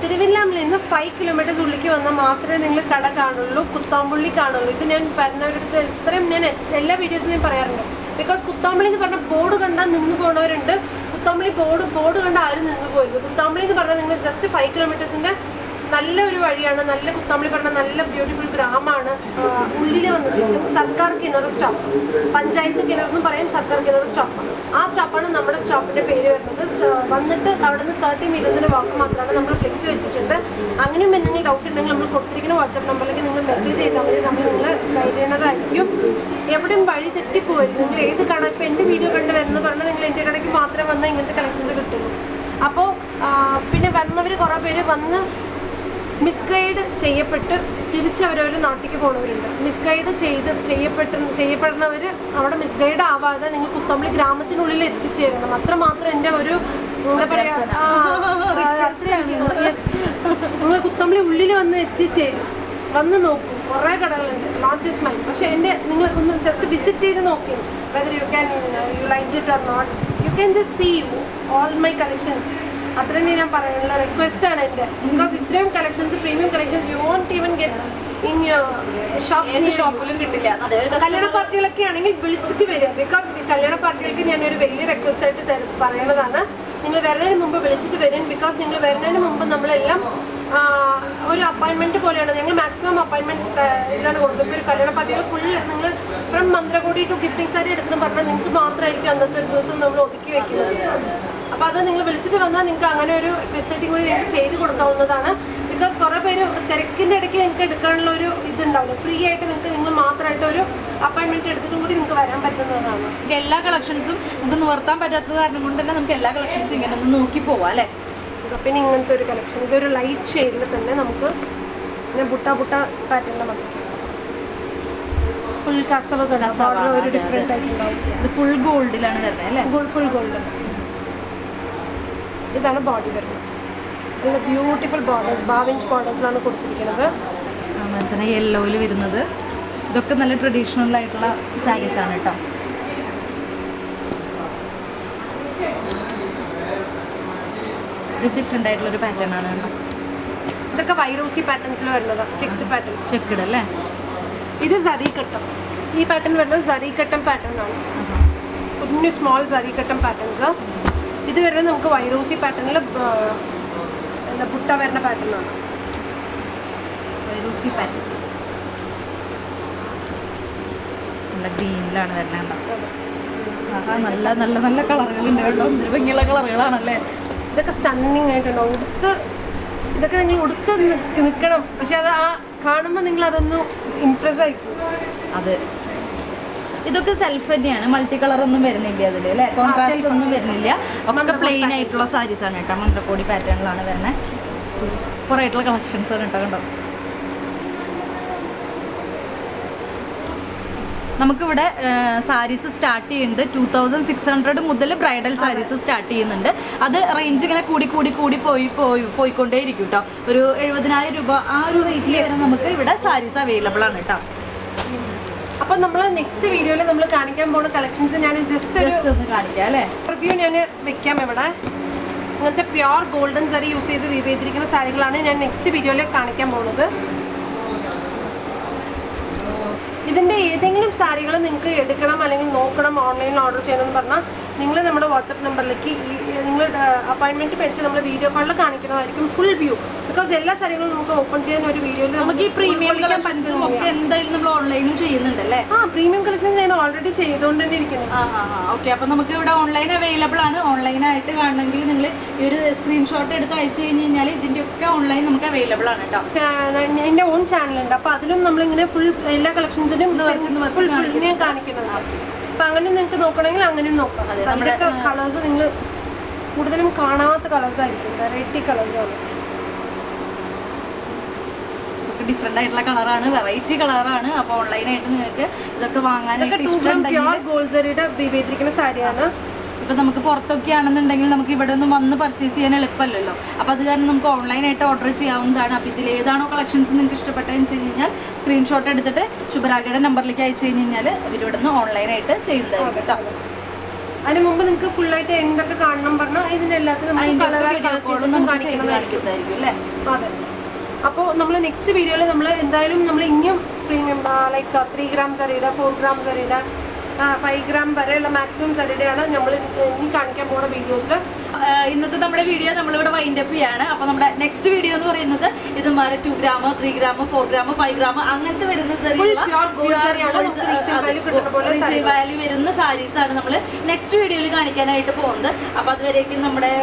തിരുവല്ലാമിൽ നിന്ന് ഫൈവ് കിലോമീറ്റേഴ്സ് ഉള്ളിലേക്ക് വന്നാൽ മാത്രമേ നിങ്ങൾ കട കാണുള്ളൂ കുത്താമ്പുള്ളി കാണുള്ളൂ. ഇത് ഞാൻ പറഞ്ഞവരുടെ ഇത്രയും ഞാൻ എല്ലാ വീഡിയോസിലും പറയാറുണ്ട്. ബിക്കോസ് കുത്താമ്പുള്ളി എന്ന് പറഞ്ഞ ബോർഡ് കണ്ടാൽ നിന്ന് പോകുന്നവരുണ്ട് കുത്താമ്പുള്ളി ബോർഡ് ബോർഡ് കണ്ടാൽ ആരും നിന്ന് പോയിരുന്നു കുത്താമ്പുള്ളി എന്ന് പറഞ്ഞാൽ നിങ്ങൾ ജസ്റ്റ് ഫൈവ് കിലോമീറ്റേഴ്സിന്റെ നല്ല ഒരു വഴിയാണ് നല്ല കുത്താമ്പളി പറഞ്ഞ നല്ല ബ്യൂട്ടിഫുൾ ഗ്രാമമാണ് ഉള്ളിൽ വന്ന ശേഷം സർക്കാർ കിണർ സ്റ്റോപ്പ്. പഞ്ചായത്ത് കിണർ എന്ന് പറയും സർക്കാർ കിണർ സ്റ്റോപ്പ്. ആ സ്റ്റോപ്പാണ് നമ്മുടെ സ്റ്റോപ്പിന്റെ പേര് വരുന്നത്. വന്നിട്ട് അവിടെ നിന്ന് തേർട്ടി മീറ്റേഴ്സിന്റെ വാക്ക് മാത്രമാണ് നമ്മൾ ഫ്ലെക്സ് വെച്ചിട്ടുണ്ട്. അങ്ങനെയും എന്തെങ്കിലും ഡൗട്ട് ഉണ്ടെങ്കിൽ നമ്മൾ കൊടുത്തിരിക്കുന്ന വാട്സപ്പ് നമ്പറിലേക്ക് നിങ്ങൾ മെസ്സേജ് ചെയ്താൽ മതി. നമ്മൾ നിങ്ങൾ ഗൈഡ് ചെയ്യുന്നതായിരിക്കും എവിടെയും വഴി തെറ്റിപ്പോകരുത് നിങ്ങൾ ഏത് കട ഇപ്പം എന്റെ വീഡിയോ കണ്ട് വരുന്നത് പറഞ്ഞാൽ നിങ്ങൾ എന്റെ കടയ്ക്ക് മാത്രമേ വന്നാൽ ഇങ്ങനത്തെ കളക്ഷൻസ് കിട്ടുള്ളൂ അപ്പോൾ പിന്നെ വന്നവർ കുറേ പേര് വന്ന് മിസ്ഗൈഡ് ചെയ്യപ്പെട്ട് തിരിച്ചവരവർ നാട്ടിലേക്ക് പോകുന്നവരുണ്ട് മിസ്ഗൈഡ് ചെയ്ത് ചെയ്യപ്പെട്ട് ചെയ്യപ്പെടുന്നവർ അവിടെ മിസ്ഗൈഡ് ആവാതെ നിങ്ങൾ കുത്തമ്പളി ഗ്രാമത്തിനുള്ളിൽ എത്തിച്ചേരണം. അത്രമാത്രം എന്റെ ഒരു എന്താ പറയാ നിങ്ങൾ കുത്തമ്പളി ഉള്ളിൽ വന്ന് എത്തിച്ചേരും വന്ന് നോക്കും. കുറേ കടകളുണ്ട്. നോട്ട് ജസ്റ്റ് മൈ പക്ഷേ എന്റെ നിങ്ങൾ ഒന്ന് ജസ്റ്റ് വിസിറ്റ് ചെയ്ത് നോക്കി. Whether you can you like it or not you can just see all my collections അത്ര തന്നെ ഞാൻ പറയാനുള്ള റിക്വസ്റ്റ് ആണ് എന്റെ. ബിക്കോസ് ഇത്രയും collections premium collections you won't even get in ഷോപ്പിലും കിട്ടില്ല. കല്യാണ പാർട്ടികളൊക്കെ ആണെങ്കിൽ വിളിച്ചിട്ട് വരിക. ബിക്കോസ് കല്യാണ പാർട്ടികൾക്ക് ഞാൻ ഒരു വലിയ റിക്വസ്റ്റ് ആയിട്ട് പറയുന്നതാണ് പറയണതാണ്. നിങ്ങൾ വരുന്നതിന് മുമ്പ് വിളിച്ചിട്ട് വരും ബിക്കോസ് നിങ്ങൾ വരുന്നതിന് മുമ്പ് നമ്മളെല്ലാം ഒരു അപ്പോയിൻമെന്റ് പോലെയാണ്. ഞങ്ങൾ മാക്സിമം അപ്പോയിൻമെന്റ് ഇതിലാണ് കൊടുക്കുന്നത് ഒരു കല്യാണ പാർട്ടികൾ ഫുൾ നിങ്ങൾ from mantrakodi to gifting sari എടുക്കണം പറഞ്ഞാൽ നിങ്ങൾക്ക് മാത്രമായിരിക്കും അന്നത്തെ ഒരു ദിവസം നമ്മൾ ഒതുക്കി വെക്കുന്നത്. അപ്പോൾ അത് നിങ്ങൾ വിളിച്ചിട്ട് വന്നാൽ നിങ്ങൾക്ക് അങ്ങനെ ഒരു ഫെസിലിറ്റി കൂടി നിങ്ങൾക്ക് ചെയ്ത് കൊടുക്കാവുന്നതാണ്. ബിക്കോസ് കുറേ പേര് തിരക്കിന്റെ ഇടയ്ക്ക് നിങ്ങൾക്ക് എടുക്കാനുള്ള ഒരു ഇതുണ്ടാവില്ല. ഫ്രീ ആയിട്ട് നിങ്ങൾക്ക് നിങ്ങൾ മാത്രമായിട്ട് ഒരു അപ്പോയിൻമെന്റ് എടുത്തിട്ടും കൂടി നിങ്ങൾക്ക് വരാൻ പറ്റുന്നതാണ്. നമുക്ക് എല്ലാ കളക്ഷൻസും നമുക്ക് നിവർത്താൻ പറ്റാത്ത കാരണം കൊണ്ട് തന്നെ നമുക്ക് എല്ലാ കളക്ഷൻസും ഇങ്ങനെ ഒന്ന് നോക്കി പോവാം അല്ലേ? പിന്നെ ഇങ്ങനത്തെ ഒരു കളക്ഷൻ ഇതൊരു ലൈറ്റ് ഷെയ്ഡിൽ തന്നെ നമുക്ക് ഇങ്ങനെ ബുട്ട ബുട്ട പാറ്റേണിൽ മതി ഫുൾ കസവ് ബോർഡർ ഒരു ഡിഫറെന്റ് ആയിട്ടുണ്ടാവും ഇത് ഫുൾ ഗോൾഡിലാണ് വരുന്നത് അല്ലേ? ഗോൾഡ് ഫുൾ ഗോൾഡ് ഇതാണ് ബോഡി വരുന്നത് നല്ല ബ്യൂട്ടിഫുൾ ബോർഡേഴ്സ് ബാവിഞ്ച് ബോർഡേഴ്സിലാണ് കൊടുത്തിരിക്കുന്നത്. അതുപോലെ തന്നെ യെല്ലോയിൽ വരുന്നത്. ഇതൊക്കെ നല്ല ട്രഡീഷണൽ ആയിട്ടുള്ള സാരീസ് ആണ് കേട്ടോ ഇത് ഡിഫറെന്റ് ആയിട്ടുള്ള ഒരു പാറ്റേൺ ആണ് കേട്ടോ ഇതൊക്കെ വൈറൂസി പാറ്റേൺസിൽ വരുന്നത് ചെക്ക് പാറ്റേൺ ചെക്ക്ഡ് അല്ലേ? ഇത് കട്ടം ഈ പാറ്റേൺ വരുന്നത് കട്ടം പാറ്റേൺ ആണ്. കുഞ്ഞു സ്മോൾ കട്ടം പാറ്റേൺസ് ഇത് വരുന്നത് നമുക്ക് വൈറോസി പാറ്റേണിൽ എന്താ പുട്ട വരുന്ന പാറ്റേണാണ് വൈറോസി പാറ്റേൺ. നല്ല ഗ്രീനിലാണ് ആഹാ നല്ല നല്ല നല്ല കളറുകളുണ്ട് കേട്ടോ. ഭംഗിയുള്ള കളറുകളാണല്ലേ? ഇതൊക്കെ സ്റ്റണ്ണിങ് ആയിട്ടുണ്ടോ? ഉടുത്ത് ഇതൊക്കെ നിങ്ങൾ ഉടുത്ത് നിൽക്കണം പക്ഷെ അത് ആ കാണുമ്പോൾ നിങ്ങൾ അതൊന്ന് ഇമ്പ്രസ് ആയിക്കും അത്. ഇതൊക്കെ സെൽഫ് തന്നെയാണ്. മൾട്ടി കളർ ഒന്നും വരുന്നില്ല അതിൽ അല്ലേ? കോൺട്രാസ്റ്റ് ഒന്നും വരുന്നില്ല. ഒക്കെ പ്ലെയിൻ ആയിട്ടുള്ള സാരീസ് ആണ് കേട്ടോ. മന്ത്രക്കോടി പാറ്റേണിലാണ് വരുന്നത് സൂപ്പർ ആയിട്ടുള്ള കളക്ഷൻസ് ആണ് കേട്ടോ കണ്ടോ? നമുക്കിവിടെ സാരീസ് സ്റ്റാർട്ട് ചെയ്യുന്നുണ്ട്. ടൂ തൗസൻഡ് സിക്സ് ഹൺഡ്രഡ് മുതൽ ബ്രൈഡൽ സാരീസ് സ്റ്റാർട്ട് ചെയ്യുന്നുണ്ട്. അത് റേഞ്ച് ഇങ്ങനെ കൂടി കൂടി കൂടി പോയി പോയി പോയിക്കൊണ്ടേയിരിക്കും കേട്ടോ. ഒരു എഴുപതിനായിരം രൂപ ആ ഒരു റേറ്റിൽ വരെ നമുക്ക് ഇവിടെ സാരീസ് അവൈലബിൾ ആണ് കേട്ടോ. അപ്പോൾ നമ്മൾ നെക്സ്റ്റ് വീഡിയോയിൽ നമ്മൾ കാണിക്കാൻ പോകുന്ന കളക്ഷൻസ് ഞാൻ ജസ്റ്റ് ജസ്റ്റ് ഒന്ന് കാണിക്കാം അല്ലേ? റിവ്യൂ ഞാൻ വെക്കാം ഇവിടെ. അങ്ങനത്തെ പ്യുർ ഗോൾഡൻ സരി യൂസ് ചെയ്ത് വീവ് ചെയ്തിരിക്കുന്ന സാരികളാണ് ഞാൻ നെക്സ്റ്റ് വീഡിയോയിൽ കാണിക്കാൻ പോകുന്നത് ഇതിന്റെ ഏതെങ്കിലും സാരികൾ നിങ്ങൾക്ക് എടുക്കണം അല്ലെങ്കിൽ നോക്കണം ഓൺലൈനിൽ ഓർഡർ ചെയ്യണം എന്ന് പറഞ്ഞാൽ നിങ്ങൾ നമ്മുടെ വാട്സപ്പ് നമ്പറിലേക്ക് നിങ്ങൾ അപ്പോയിൻമെന്റ് മേടിച്ച് നമ്മൾ വീഡിയോ കോളിൽ കാണിക്കുന്നതായിരിക്കും ഫുൾ വ്യൂ ബിക്കോസ് എല്ലാ സ്ഥലങ്ങളും നമുക്ക് ഓപ്പൺ ചെയ്യാൻ ഒരു വീഡിയോയിൽ നമുക്ക് ഈ പ്രീമിയം കളക്ഷൻസും ഒക്കെ എന്തായാലും നമ്മൾ ഓൺലൈനും ചെയ്യുന്നുണ്ട് അല്ലേ? ആ പ്രീമിയം കളക്ഷൻസ് ഞാൻ ഓൾറെഡി ചെയ്തുകൊണ്ട് തന്നെ ഇരിക്കുന്നത് ഓക്കെ അപ്പൊ നമുക്ക് ഇവിടെ ഓൺലൈൻ അവൈലബിൾ ആണ്. ഓൺലൈനായിട്ട് കാണണമെങ്കിൽ നിങ്ങൾ ഈ ഒരു സ്ക്രീൻഷോട്ട് എടുത്ത് അയച്ചു കഴിഞ്ഞ് കഴിഞ്ഞാൽ ഇതിന്റെ ഒക്കെ ഓൺലൈൻ നമുക്ക് അവൈലബിൾ ആണ് കേട്ടോ എന്റെ ഓൺ ചാനലുണ്ട് അപ്പോൾ അതിലും നമ്മളിങ്ങനെ ഫുൾ എല്ലാ കളക്ഷൻസിനും ഫുൾ ഫുൾ ഞാൻ കാണിക്കുന്നത് അപ്പം അങ്ങനെ നിങ്ങൾക്ക് നോക്കണമെങ്കിൽ അങ്ങനെയും നോക്കാം. അതിലൊക്കെ കളേഴ്സ് നിങ്ങൾ കൂടുതലും കാണാത്ത കളേഴ്സ് ആയിരിക്കും. വെറൈറ്റി കളേഴ്സ് കളേഴ്സാണ് ഡിഫറെന്റ് ആയിട്ടുള്ള കളറാണ് വെറൈറ്റി കളറാണ് അപ്പൊ ഓൺലൈനായിട്ട് നിങ്ങൾക്ക് ഇതൊക്കെ വാങ്ങാനായിട്ട് ഇതൊക്കെ ടൂ ഗ്രാം ഇഷ്ടമുണ്ടെങ്കിൽ പ്യുവർ ഗോൾസറിയുടെ വിവേചിക്കുന്ന സാരിയാണ്. ഇപ്പൊ നമുക്ക് പുറത്തൊക്കെ ആണെന്നുണ്ടെങ്കിൽ നമുക്ക് ഇവിടെ നിന്ന് വന്ന് പർച്ചേസ് ചെയ്യാൻ എളുപ്പമല്ലല്ലോ. അപ്പോൾ അത് കാരണം നമുക്ക് ഓൺലൈനായിട്ട് ഓർഡർ ചെയ്യാവുന്നതാണ്. അപ്പോൾ ഇതിൽ ഏതാണോ കളക്ഷൻസ് നിങ്ങൾക്ക് ഇഷ്ടപ്പെട്ടതെന്ന് വെച്ച് കഴിഞ്ഞാൽ സ്ക്രീൻഷോട്ട് എടുത്തിട്ട് ശുഭരാഗയുടെ നമ്പറിലേക്ക് അയച്ചു കഴിഞ്ഞ് കഴിഞ്ഞാൽ ഇവിടെ നിന്ന് ഓൺലൈനായിട്ട് ചെയ്യുന്നതായിരിക്കും കേട്ടോ. അതിന് മുമ്പ് നിങ്ങൾക്ക് ഫുൾ ആയിട്ട് എന്തൊക്കെ കാണണം പറഞ്ഞാൽ ഇതിനെല്ലാത്തിനും അതെ. അപ്പോൾ നമ്മൾ നെക്സ്റ്റ് വീഡിയോയിൽ നമ്മൾ എന്തായാലും നമ്മൾ ഇനിയും പ്രീമിയം ലൈക്ക് ത്രീ ഗ്രാംസ് അറിയില്ല ഫോർ ഗ്രാംസ് സറിയുടെ ഫൈവ് ഗ്രാം വരെയുള്ള മാക്സിമം സറിയുടെയാണ് നമ്മൾ ഇനി കാണിക്കാൻ പോകുന്ന വീഡിയോസിൽ ഇന്നത്തെ നമ്മുടെ വീഡിയോ നമ്മളിവിടെ വൈൻഡ് അപ്പ് ചെയ്യാണ്. അപ്പൊ നമ്മുടെ നെക്സ്റ്റ് വീഡിയോ എന്ന് പറയുന്നത് ഇത് മാറി two gram three gram four gram five gram അങ്ങനത്തെ വരുന്ന. വാല്യൂ വരുന്ന സാരീസ് ആണ് നമ്മൾ നെക്സ്റ്റ് വീഡിയോയിൽ കാണിക്കാനായിട്ട് പോകുന്നത്. അപ്പൊ അതുവരേക്കും നമ്മുടെ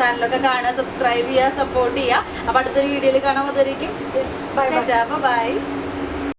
ചാനലൊക്കെ കാണുക സബ്സ്ക്രൈബ് ചെയ്യുക സപ്പോർട്ട് ചെയ്യുക. അപ്പൊ അടുത്തൊരു വീഡിയോയിൽ കാണാൻ അതുവരേക്കും ബൈ ബൈ